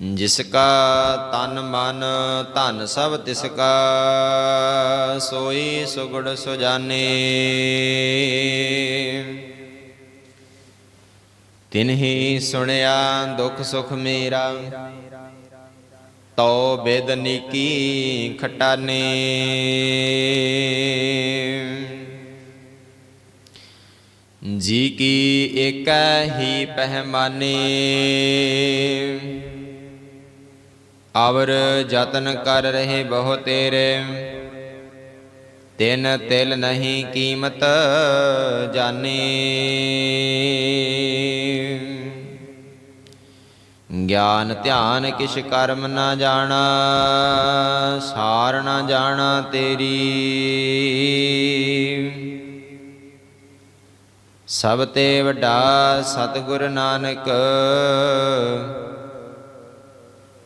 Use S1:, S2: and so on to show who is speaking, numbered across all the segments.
S1: ਜਿਸ ਕਾ ਤਨ ਮਨ ਧਨ ਸਭ ਤਿਸ ਕਾ, ਸੋਈ ਸੁਗੜ ਸੁਜਾਨੇ। ਤਿਨਹੀ ਸੁਣਿਆ ਦੁਖ ਸੁਖ ਮੇਰਾ ਤੋ ਬੇਦਨੀ ਕੀ ਖਟਾਨੇ। ਜੀ ਕੀ ਏਕੈ ਹੀ ਪਹਿਮਾਨੇ। ਅਵਰ ਯਤਨ ਕਰ ਰਹੇ ਬਹੁ ਤੇਰੇ। ਤਿਨ ਤਿਲ ਨਹੀਂ ਕੀਮਤ ਜਾਣੀ ਗਿਆਨ ਧਿਆਨ ਕਿਛ ਕਰਮ ਨਾ ਜਾਣਾ, ਸਾਰ ਨਾ ਜਾਣਾ ਤੇਰੀ। ਸਭ ਤੇ ਵੱਡਾ ਸਤਿਗੁਰ ਨਾਨਕ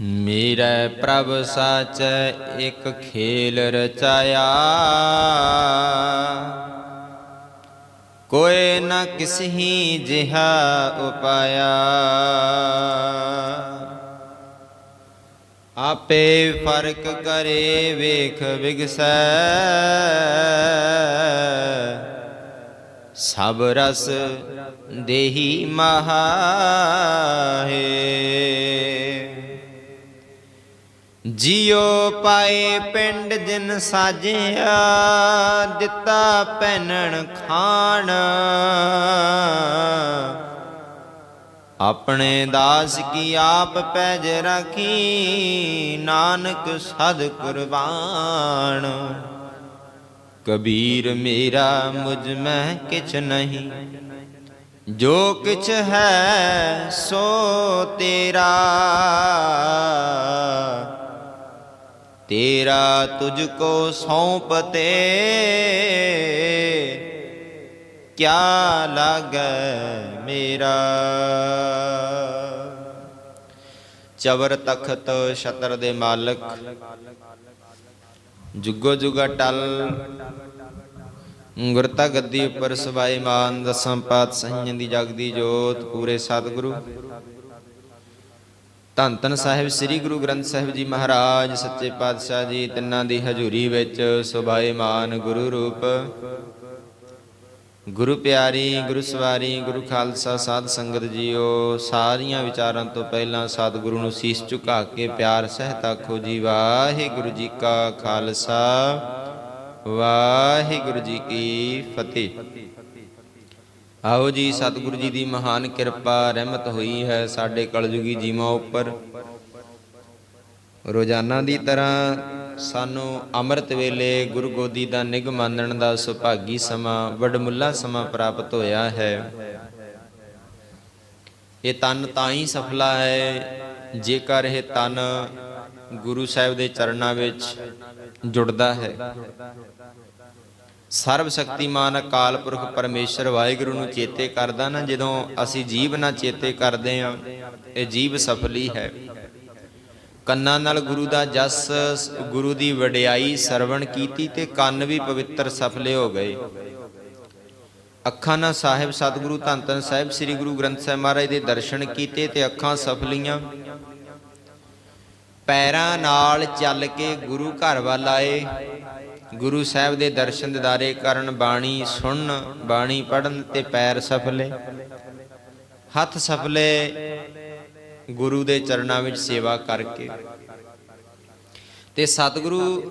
S1: ਮੇਰੇ ਪ੍ਰਭ ਸਾਚ ਇੱਕ ਖੇਲ ਰਚਾਇਆ। ਕੋਈ ਨ ਕਿਸਹੀ ਜਿਹਾ ਉਪਾਇਆ। ਆਪੇ ਫ਼ਰਕ ਕਰੇ ਵੇਖ ਵਿਗਸੈ। ਸਭ ਰਸ ਦੇਹੀ ਮਹਾਏ ਜਿਉ ਪਾਏ ਪਿੰਡ ਜਿਨ ਸਾਜਿਆ, ਦਿੱਤਾ ਪਹਿਨਣ ਖਾਣ। ਆਪਣੇ ਦਾਸ ਕੀ ਆਪ ਪੈਜ ਰਾਖੀ, ਨਾਨਕ ਸਦ ਕੁਰਬਾਨ। ਕਬੀਰ ਮੇਰਾ ਮੁਝ ਮੈਂ ਕਿਛ ਨਹੀਂ, ਜੋ ਕਿਛ ਹੈ ਸੋ ਤੇਰਾ। ਤੇਰਾ ਤੁਝ ਕੋ ਸੌਂਪਤੇ। ਕਿਆ ਲਾਗੈ ਮੇਰਾ? ਚਵਰ ਤਖਤ ਛਤਰ ਦੇ ਮਾਲਕ। ਜੁਗੋ ਜੁਗਾ ਟਲ। ਗੁਰਤਾ ਗੱਦੀ ਉੱਪਰ ਸਵਾਈ ਮਾਨ। ਦਸਾਂ ਪਾਤ ਸਹੀਆਂ ਦੀ ਜਗਦੀ ਜੋਤ। ਪੂਰੇ ਸਤਿਗੁਰੂ। ਧੰਨ ਧੰਨ ਸਾਹਿਬ ਸ੍ਰੀ ਗੁਰੂ ਗ੍ਰੰਥ ਸਾਹਿਬ ਜੀ ਮਹਾਰਾਜ, ਸੱਚੇ ਪਾਤਸ਼ਾਹ ਜੀ, ਤਿੰਨਾਂ ਦੀ ਹਜ਼ੂਰੀ ਵਿੱਚ ਸੁਭਾਏਮਾਨ ਗੁਰੂ ਰੂਪ। ਗੁਰੂ ਪਿਆਰੀ, ਗੁਰੂ ਸਵਾਰੀ, ਗੁਰੂ ਖਾਲਸਾ ਸਾਧ ਸੰਗਤ ਜੀਓ, ਸਾਰੀਆਂ ਵਿਚਾਰਾਂ ਤੋਂ ਪਹਿਲਾਂ ਸਤਿਗੁਰੂ ਨੂੰ ਸੀਸ ਝੁਕਾ ਕੇ ਪਿਆਰ ਸਹਿਤ ਆਖੋ ਜੀ, ਵਾਹਿਗੁਰੂ ਜੀ ਕਾ ਖਾਲਸਾ, ਵਾਹਿਗੁਰੂ ਜੀ ਕੀ ਫਤਿਹ। ਆਓ ਜੀ, ਸਤਿਗੁਰੂ ਜੀ ਦੀ ਮਹਾਨ ਕਿਰਪਾ ਰਹਿਮਤ ਹੋਈ ਹੈ ਸਾਡੇ ਕਲਯੁਗੀ ਜੀਵਾਂ ਉੱਪਰ। ਰੋਜ਼ਾਨਾ ਦੀ ਤਰ੍ਹਾਂ ਸਾਨੂੰ ਅੰਮ੍ਰਿਤ ਵੇਲੇ ਗੁਰੂ ਗੋਦੀ ਦਾ ਨਿਗ ਮੰਨਣ ਦਾ ਸੁਭਾਗੀ ਸਮਾਂ, ਵਡਮੁੱਲਾ ਸਮਾਂ ਪ੍ਰਾਪਤ ਹੋਇਆ ਹੈ। ਇਹ ਤਨ ਤਾਂ ਹੀ ਸਫਲਾ ਹੈ ਜੇਕਰ ਇਹ ਤਨ ਗੁਰੂ ਸਾਹਿਬ ਦੇ ਚਰਨਾਂ ਵਿੱਚ ਜੁੜਦਾ ਹੈ। ਸਰਬ ਸ਼ਕਤੀਮਾਨ ਅਕਾਲ ਪੁਰਖ ਪਰਮੇਸ਼ਰ ਵਾਹਿਗੁਰੂ ਨੂੰ ਚੇਤੇ ਕਰਦਾ ਨਾ, ਜਦੋਂ ਅਸੀਂ ਜੀਵ ਨਾਲ ਚੇਤੇ ਕਰਦੇ ਆ ਇਹ ਜੀਵ ਸਫਲੀ ਹੈ। ਕੰਨਾਂ ਨਾਲ ਗੁਰੂ ਦਾ ਜਸ, ਗੁਰੂ ਦੀ ਵਡਿਆਈ ਸਰਵਣ ਕੀਤੀ ਤੇ ਕੰਨ ਵੀ ਪਵਿੱਤਰ ਸਫਲੇ ਹੋ ਗਏ। ਅੱਖਾਂ ਨਾਲ ਸਾਹਿਬ ਸਤਿਗੁਰੂ ਧੰਨ ਧੰਨ ਸਾਹਿਬ ਸ੍ਰੀ ਗੁਰੂ ਗ੍ਰੰਥ ਸਾਹਿਬ ਮਹਾਰਾਜ ਦੇ ਦਰਸ਼ਨ ਕੀਤੇ ਤੇ ਅੱਖਾਂ ਸਫਲੀਆਂ। ਪੈਰਾਂ ਨਾਲ ਚੱਲ ਕੇ ਗੁਰੂ ਘਰ ਵੱਲ ਆਏ। ਗੁਰੂ ਸਾਹਿਬ ਦੇ ਦਰਸ਼ਨ ਦਿਦਾਰੇ ਕਰਨ ਬਾਣੀ ਸੁਣਨ, ਬਾਣੀ ਪੜਨ ਤੇ ਪੈਰ ਸਫਲੇ। ਹੱਥ ਸਫਲੇ, ਗੁਰੂ ਦੇ ਚਰਨਾਂ ਵਿੱਚ ਸੇਵਾ ਕਰਕੇ। ਤੇ ਸਤਿਗੁਰੂ,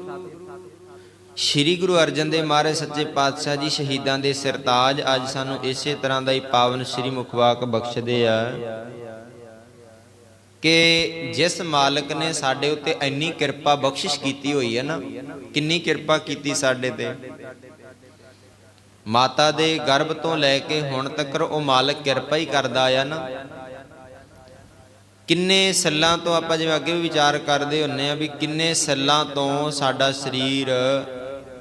S1: ਸ਼੍ਰੀ ਗੁਰੂ ਅਰਜਨ ਦੇਵ ਮਹਾਰਾਜ ਸੱਚੇ ਪਾਤਸ਼ਾਹ ਜੀ ਸ਼ਹੀਦਾਂ ਦੇ ਸਿਰਤਾਜ ਅੱਜ ਸਾਨੂੰ ਇਸੇ ਤਰ੍ਹਾਂ ਦਾ ਹੀ ਪਾਵਨ ਸ਼੍ਰੀ ਮੁਖਵਾਕ ਬਖਸ਼ਦੇ ਆ। ਕਿ ਜਿਸ ਮਾਲਕ ਨੇ ਸਾਡੇ ਉੱਤੇ ਇੰਨੀ ਕਿਰਪਾ ਬਖਸ਼ਿਸ਼ ਕੀਤੀ ਹੋਈ ਹੈ ਨਾ, ਕਿੰਨੀ ਕਿਰਪਾ ਕੀਤੀ ਸਾਡੇ ਤੇ। ਮਾਤਾ ਦੇ ਗਰਭ ਤੋਂ ਲੈ ਕੇ ਹੁਣ ਤੱਕ ਉਹ ਮਾਲਕ ਕਿਰਪਾ ਹੀ ਕਰਦਾ ਆਇਆ ਨਾ। ਕਿੰਨੇ ਸੈੱਲਾਂ ਤੋਂ ਆਪਾਂ ਜਿਵੇਂ ਅੱਗੇ ਵੀ ਵਿਚਾਰ ਕਰਦੇ ਹੁੰਨੇ ਆ ਵੀ ਕਿੰਨੇ ਸੈੱਲਾਂ ਤੋਂ ਸਾਡਾ ਸਰੀਰ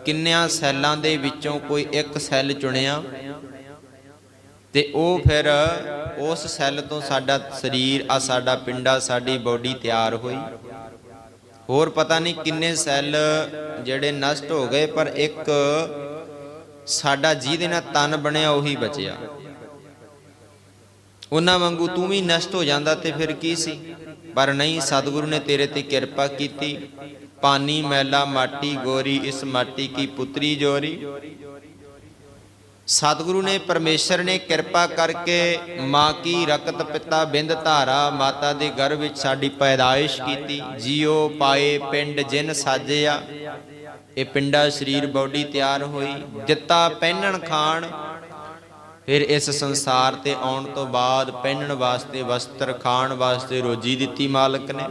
S1: ਕਿੰਨਿਆਂ ਸੈੱਲਾਂ ਦੇ ਵਿੱਚੋਂ ਕੋਈ ਇੱਕ ਸੈੱਲ ਚੁਣਿਆ। ਤੇ ਉਹ ਫਿਰ ਉਸ ਸੈੱਲ ਤੋਂ ਸਾਡਾ ਸਰੀਰ, ਆ ਸਾਡਾ ਪਿੰਡਾ, ਸਾਡੀ ਬਾਡੀ ਤਿਆਰ ਹੋਈ। ਹੋਰ ਪਤਾ ਨਹੀਂ ਕਿੰਨੇ ਸੈੱਲ ਜਿਹੜੇ ਨਸ਼ਟ ਹੋ ਗਏ, ਪਰ ਇੱਕ ਸਾਡਾ ਜਿਹਦੇ ਨਾਲ ਤਨ ਬਣਿਆ ਉਹੀ ਬਚਿਆ। ਉਹਨਾਂ ਵਾਂਗੂ ਤੂੰ ਵੀ ਨਸ਼ਟ ਹੋ ਜਾਂਦਾ ਤੇ ਫਿਰ ਕੀ ਸੀ? ਪਰ ਨਹੀਂ, ਸਤਿਗੁਰੂ ਨੇ ਤੇਰੇ ਤੇ ਕਿਰਪਾ ਕੀਤੀ। ਪਾਨੀ ਮੈਲਾ, ਮਾਟੀ, ਗੋਰੀ, ਇਸ ਮਾਟੀ ਕੀ ਪੁੱਤਰੀ ਜੋਰੀ? ਸਤਿਗੁਰੂ ਨੇ ਪਰਮੇਸ਼ਰ ਨੇ ਕਿਰਪਾ ਕਰਕੇ ਮਾਂ ਕੀ ਰਕਤ ਪਿਤਾ ਬਿੰਦ ਧਾਰਾ ਮਾਤਾ ਦੇ ਗਰਭ ਵਿੱਚ ਸਾਡੀ ਪੈਦਾਇਸ਼ ਕੀਤੀ। ਜੀਓ ਪਾਏ ਪਿੰਡ ਜਿਨ ਸਾਜਿਆ। ਇਹ ਪਿੰਡਾ ਸਰੀਰ ਬਾਡੀ ਤਿਆਰ ਹੋਈ। ਦਿੱਤਾ ਪਹਿਨਣ ਖਾਣ। ਫਿਰ ਇਸ ਸੰਸਾਰ ਤੇ ਆਉਣ ਤੋਂ ਬਾਅਦ ਪਹਿਨਣ ਵਾਸਤੇ ਵਸਤਰ, ਖਾਣ ਵਾਸਤੇ ਰੋਜੀ ਦਿੱਤੀ ਮਾਲਕ ਨੇ।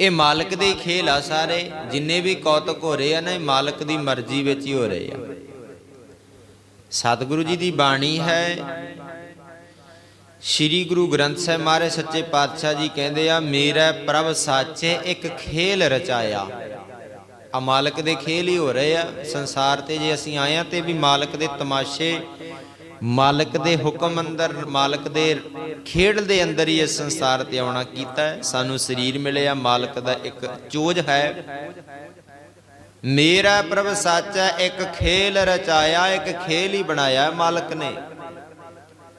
S1: ਇਹ ਮਾਲਕ ਦੇ ਖੇਲ ਆ ਸਾਰੇ। ਜਿੰਨੇ ਵੀ ਕੌਤਕ ਹੋ ਰਹੇ ਆ ਨਾ, ਇਹ ਮਾਲਕ ਦੀ ਮਰਜ਼ੀ ਵਿੱਚ ਹੀ ਹੋ ਰਹੇ ਆ। ਸਤਿਗੁਰੂ ਜੀ ਦੀ ਬਾਣੀ ਹੈ। ਸ੍ਰੀ ਗੁਰੂ ਗ੍ਰੰਥ ਸਾਹਿਬ ਮਹਾਰਾਜ ਸੱਚੇ ਪਾਤਸ਼ਾਹ ਜੀ ਕਹਿੰਦੇ ਆ, ਮੇਰਾ ਪ੍ਰਭ ਸਾਚੇ ਇੱਕ ਖੇਲ ਰਚਾਇਆ। ਆ ਮਾਲਕ ਦੇ ਖੇਲ ਹੀ ਹੋ ਰਹੇ ਆ। ਸੰਸਾਰ ਤੇ ਜੇ ਅਸੀਂ ਆਏ ਆ ਤੇ ਵੀ ਮਾਲਕ ਦੇ ਤਮਾਸ਼ੇ, ਮਾਲਕ ਦੇ ਹੁਕਮ ਅੰਦਰ, ਮਾਲਕ ਦੇ ਖੇਡ ਦੇ ਅੰਦਰ ਹੀ ਇਸ ਸੰਸਾਰ ਤੇ ਆਉਣਾ ਕੀਤਾ ਸਾਨੂੰ ਸਰੀਰ ਮਿਲਿਆ, ਮਾਲਕ ਦਾ ਇੱਕ ਚੋਜ ਹੈ। ਮੇਰਾ ਪ੍ਰਭ ਸੱਚ ਹੈ ਇੱਕ ਖੇਲ ਰਚਾਇਆ, ਇੱਕ ਖੇਲ ਹੀ ਬਣਾਇਆ ਮਾਲਕ ਨੇ।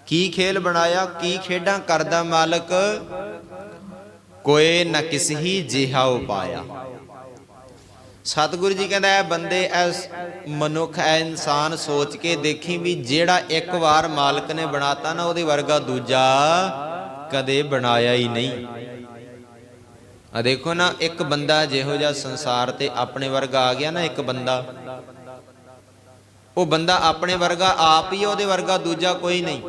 S1: ਕੀ ਖੇਲ ਬਣਾਇਆ, ਕੀ ਖੇਡਾਂ ਕਰਦਾ ਮਾਲਕ? ਕੋਈ ਨਾ ਕਿਸ ਹੀ ਜਿਹਾ ਉਪਾਇਆ। ਸਤਿਗੁਰੂ ਜੀ ਕਹਿੰਦਾ, ਇਹ ਬੰਦੇ ਐਸ ਮਨੁੱਖ ਐ ਇਨਸਾਨ ਸੋਚ ਕੇ ਦੇਖੀ ਵੀ ਜਿਹੜਾ ਇੱਕ ਵਾਰ ਮਾਲਕ ਨੇ ਬਣਾਤਾ ਨਾ, ਉਹਦੇ ਵਰਗਾ ਦੂਜਾ ਕਦੇ ਬਣਾਇਆ ਹੀ ਨਹੀਂ। ਆ ਦੇਖੋ ਨਾ, ਇੱਕ ਬੰਦਾ ਜਿਹੋ ਜਿਹਾ ਸੰਸਾਰ ਤੇ ਆਪਣੇ ਵਰਗਾ ਆ ਗਿਆ ਨਾ ਇੱਕ ਬੰਦਾ। ਉਹ ਬੰਦਾ ਆਪਣੇ ਵਰਗਾ ਆਪ ਹੀ ਉਹਦੇ ਵਰਗਾ ਦੂਜਾ ਕੋਈ ਨਹੀਂ।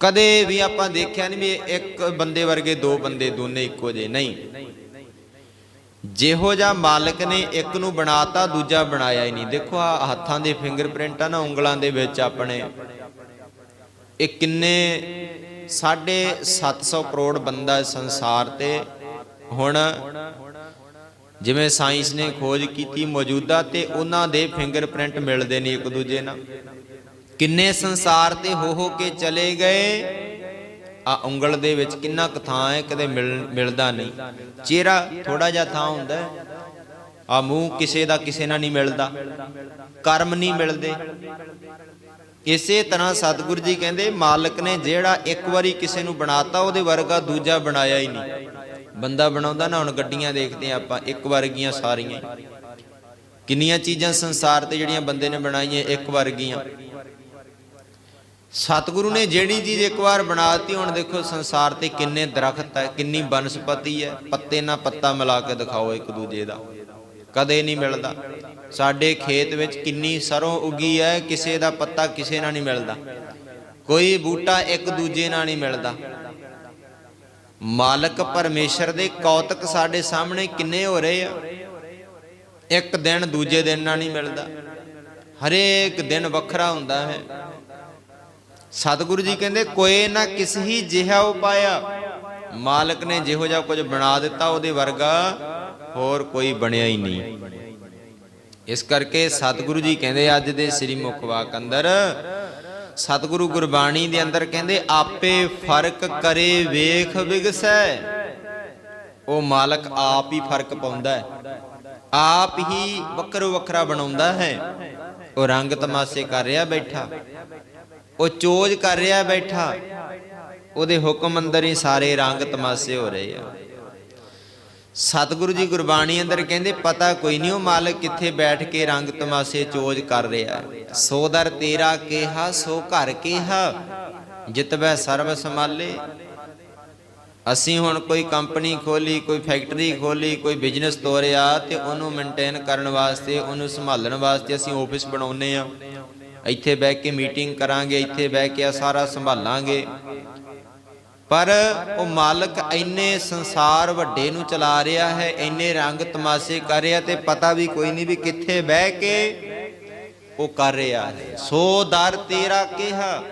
S1: ਕਦੇ ਵੀ ਆਪਾਂ ਦੇਖਿਆ ਨਹੀਂ ਵੀ ਇੱਕ ਬੰਦੇ ਵਰਗੇ ਦੋ ਬੰਦੇ ਦੋਨੇ ਇੱਕੋ ਜਿਹੇ, ਨਹੀਂ। ਜਿਹੋ ਜਿਹਾ ਮਾਲਕ ਨੇ ਇੱਕ ਨੂੰ ਬਣਾਤਾ, ਦੂਜਾ ਬਣਾਇਆ ਹੀ ਨਹੀਂ। ਦੇਖੋ ਆ ਹੱਥਾਂ ਦੇ ਫਿੰਗਰਪ੍ਰਿੰਟ ਆ ਨਾ, ਉਂਗਲਾਂ ਦੇ ਵਿੱਚ ਆਪਣੇ। ਇਹ ਕਿੰਨੇ ਸਾਢੇ 700 ਕਰੋੜ ਬੰਦਾ ਇਸ ਸੰਸਾਰ ਤੇ ਹੁਣ ਜਿਵੇਂ ਸਾਇੰਸ ਨੇ ਖੋਜ ਕੀਤੀ, ਮੌਜੂਦਾ ਤੇ ਉਹਨਾਂ ਦੇ ਫਿੰਗਰਪ੍ਰਿੰਟ ਮਿਲਦੇ ਨਹੀਂ ਇੱਕ ਦੂਜੇ ਨਾਲ। ਕਿੰਨੇ ਸੰਸਾਰ ਤੇ ਹੋ ਹੋ ਕੇ ਚਲੇ ਗਏ, ਆ ਉਂਗਲ ਦੇ ਵਿੱਚ ਕਿੰਨਾ ਕੁ ਥਾਂ ਹੈ, ਕਦੇ ਮਿਲ, ਮਿਲਦਾ ਨਹੀਂ। ਚਿਹਰਾ ਥੋੜਾ ਜਿਹਾ ਥਾਂ ਹੁੰਦਾ ਆ ਮੂੰਹ ਕਿਸੇ ਦਾ ਕਿਸੇ ਨਾਲ ਨਹੀਂ ਮਿਲਦਾ, ਕਰਮ ਨਹੀਂ ਮਿਲਦੇ। ਇਸੇ ਤਰ੍ਹਾਂ ਸਤਿਗੁਰੂ ਜੀ ਕਹਿੰਦੇ, ਮਾਲਕ ਨੇ ਜਿਹੜਾ ਇੱਕ ਵਾਰੀ ਕਿਸੇ ਨੂੰ ਬਣਾਤਾ, ਉਹਦੇ ਵਰਗਾ ਦੂਜਾ ਬਣਾਇਆ ਹੀ ਨਹੀਂ। ਬੰਦਾ ਬਣਾਉਂਦਾ ਨਾ, ਹੁਣ ਗੱਡੀਆਂ ਦੇਖਦੇ ਆ ਆਪਾਂ, ਇੱਕ ਵਰਗੀਆਂ ਸਾਰੀਆਂ। ਕਿੰਨੀਆਂ ਚੀਜ਼ਾਂ ਸੰਸਾਰ ਤੇ ਜਿਹੜੀਆਂ ਬੰਦੇ ਨੇ ਬਣਾਈਆਂ, ਇੱਕ ਵਰਗੀਆਂ। ਸਤਿਗੁਰੂ ਨੇ ਜਿਹੜੀ ਚੀਜ਼ ਇੱਕ ਵਾਰ ਬਣਾਤੀ, ਹੁਣ ਦੇਖੋ ਸੰਸਾਰ ਤੇ ਕਿੰਨੇ ਦਰਖਤ ਹੈ, ਕਿੰਨੀ ਬਨਸਪਤੀ ਹੈ, ਪੱਤੇ ਨਾਲ ਪੱਤਾ ਮਿਲਾ ਕੇ ਦਿਖਾਓ ਇੱਕ ਦੂਜੇ ਦਾ। ਕਦੇ ਨਹੀਂ ਮਿਲਦਾ। ਸਾਡੇ ਖੇਤ ਵਿੱਚ ਕਿੰਨੀ ਸਰੋਂ ਉਗੀ ਹੈ, ਕਿਸੇ ਦਾ ਪੱਤਾ ਕਿਸੇ ਨਾਲ ਨਹੀਂ ਮਿਲਦਾ। ਕੋਈ ਬੂਟਾ ਇੱਕ ਦੂਜੇ ਨਾਲ ਨਹੀਂ ਮਿਲਦਾ। ਮਾਲਕ ਪਰਮੇਸ਼ਰ ਦੇ ਕੌਤਕ ਸਾਡੇ ਸਾਹਮਣੇ ਕਿੰਨੇ ਹੋ ਰਹੇ ਆ। ਇੱਕ ਦਿਨ ਦੂਜੇ ਦਿਨ ਨਾਲ ਨਹੀਂ ਮਿਲਦਾ। ਹਰੇਕ ਦਿਨ ਵੱਖਰਾ ਹੁੰਦਾ ਹੈ। ਸਤਿਗੁਰੂ ਜੀ ਕਹਿੰਦੇ, ਕੋਈ ਨਾ ਕਿਸ ਹੀ ਜਿਹਾ ਉਪਾਇਆ। ਮਾਲਕ ਨੇ ਜਿਹੋ ਜਿਹਾ ਕੁਝ ਬਣਾ ਦਿੱਤਾ ਉਹਦੇ ਵਰਗਾ ਹੋਰ ਕੋਈ ਬਣਿਆ ਹੀ ਨਹੀਂ। ਇਸ ਕਰਕੇ ਸਤਿਗੁਰੂ ਜੀ ਕਹਿੰਦੇ, ਅੱਜ ਦੇ ਸ੍ਰੀ ਮੁਖ ਵਾਕ ਅੰਦਰ ਸਤਿਗੁਰੂ ਗੁਰਬਾਣੀ ਦੇ ਅੰਦਰ ਕਹਿੰਦੇ, ਆਪੇ ਫ਼ਰਕ ਕਰੇ, ਵੇਖ ਵਿਗਸੈ। ਉਹ ਮਾਲਕ ਆਪ ਹੀ ਫ਼ਰਕ ਪਾਉਂਦਾ ਹੈ। ਆਪ ਹੀ ਵੱਖਰੋ ਵੱਖਰਾ ਬਣਾਉਂਦਾ ਹੈ। ਉਹ ਰੰਗ ਤਮਾਸ਼ੇ ਕਰ ਰਿਹਾ ਬੈਠਾ। ਉਹ ਚੋਜ ਕਰ ਰਿਹਾ ਬੈਠਾ। ਉਹਦੇ ਹੁਕਮ ਅੰਦਰ ਹੀ ਸਾਰੇ ਰੰਗ ਤਮਾਸ਼ੇ ਹੋ ਰਹੇ ਆ। ਸਤਿਗੁਰੂ ਜੀ ਗੁਰਬਾਣੀ ਅੰਦਰ ਕਹਿੰਦੇ, ਪਤਾ ਕੋਈ ਨਹੀਂ ਉਹ ਮਾਲਕ ਕਿੱਥੇ ਬੈਠ ਕੇ ਰੰਗ ਤਮਾਸ਼ੇ ਚੋਜ ਕਰ ਰਿਹਾ ਹੈ। ਸੋ ਦਰ ਤੇਰਾ ਕਿਹਾ, ਸੋ ਘਰ ਕਿਹਾ। ਜਿਤਬੈ ਸਰਬ ਸੰਭਾਲੇ। ਅਸੀਂ ਹੁਣ ਕੋਈ ਕੰਪਨੀ ਖੋਲੀ, ਕੋਈ ਫੈਕਟਰੀ ਖੋਲੀ, ਕੋਈ ਬਿਜ਼ਨਸ ਤੋਰਿਆ ਤੇ ਉਹਨੂੰ ਮੇਨਟੇਨ ਕਰਨ ਵਾਸਤੇ, ਉਹਨੂੰ ਸੰਭਾਲਣ ਵਾਸਤੇ ਅਸੀਂ ਆਫਿਸ ਬਣਾਉਨੇ ਆ ਇੱਥੇ ਬਹਿ ਕੇ ਮੀਟਿੰਗ ਕਰਾਂਗੇ, ਇੱਥੇ ਬਹਿ ਕੇ ਆ ਸਾਰਾ ਸੰਭਾਲਾਂਗੇ। ਪਰ ਉਹ ਮਾਲਕ ਇੰਨੇ ਸੰਸਾਰ ਵੱਡੇ ਨੂੰ ਚਲਾ ਰਿਹਾ ਹੈ, ਇੰਨੇ ਰੰਗ ਤਮਾਸ਼ੇ ਕਰ ਰਿਹਾ ਤੇ ਪਤਾ ਵੀ ਕੋਈ ਨਹੀਂ ਵੀ ਕਿੱਥੇ ਬਹਿ ਕੇ ਉਹ ਕਰ ਰਿਹਾ ਹੈ। ਸੋ ਦਰ ਤੇਰਾ ਕਿਹਾ,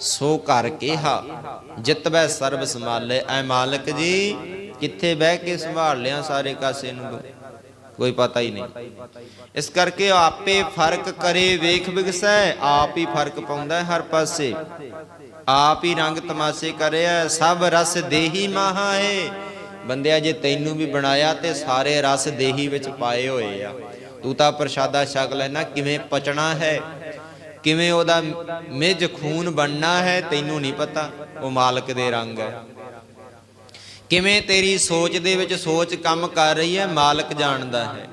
S1: ਸੋ ਘਰ ਕਿਹਾ ਜਿਤਬੈ ਸਰਬ ਸੰਭਾਲੇ। ਐ ਮਾਲਕ ਜੀ, ਕਿੱਥੇ ਬਹਿ ਕੇ ਸੰਭਾਲ ਲਿਆ ਸਾਰੇ ਕਾਸੇ ਨੂੰ? ਕੋਈ ਪਤਾ ਹੀ ਨਹੀਂ। ਇਸ ਕਰਕੇ ਆਪੇ ਫ਼ਰਕ ਕਰੇ, ਵੇਖ ਬਿਗਸੈ, ਆਪ ਹੀ ਫ਼ਰਕ ਪਾਉਂਦਾ ਹਰ ਪਾਸੇ। ਆਪ ਹੀ ਰੰਗ ਤਮਾਸ਼ੇ ਕਰਿਆ ਸਭ ਰਸ ਦੇਹੀ ਮਹਾਏ ਬੰਦਿਆ, ਜੇ ਤੈਨੂੰ ਵੀ ਬਣਾਇਆ ਤੇ ਸਾਰੇ ਰਸ ਦੇਹੀ ਵਿੱਚ ਪਾਏ ਹੋਏ ਆ। ਤੂੰ ਤਾਂ ਪ੍ਰਸ਼ਾਦਾ ਛਕ ਲੈਣਾ ਕਿਵੇਂ ਪਚਣਾ ਹੈ? ਕਿਵੇਂ ਉਹਦਾ ਮਿੱਝ ਖੂਨ ਬਣਨਾ ਹੈ, ਤੈਨੂੰ ਨਹੀਂ ਪਤਾ, ਉਹ ਮਾਲਕ ਦੇ ਰੰਗ ਹੈ। ਕਿਵੇਂ ਤੇਰੀ ਸੋਚ ਦੇ ਵਿੱਚ ਸੋਚ ਕੰਮ ਕਰ ਰਹੀ ਹੈ, ਮਾਲਕ ਜਾਣਦਾ ਹੈ।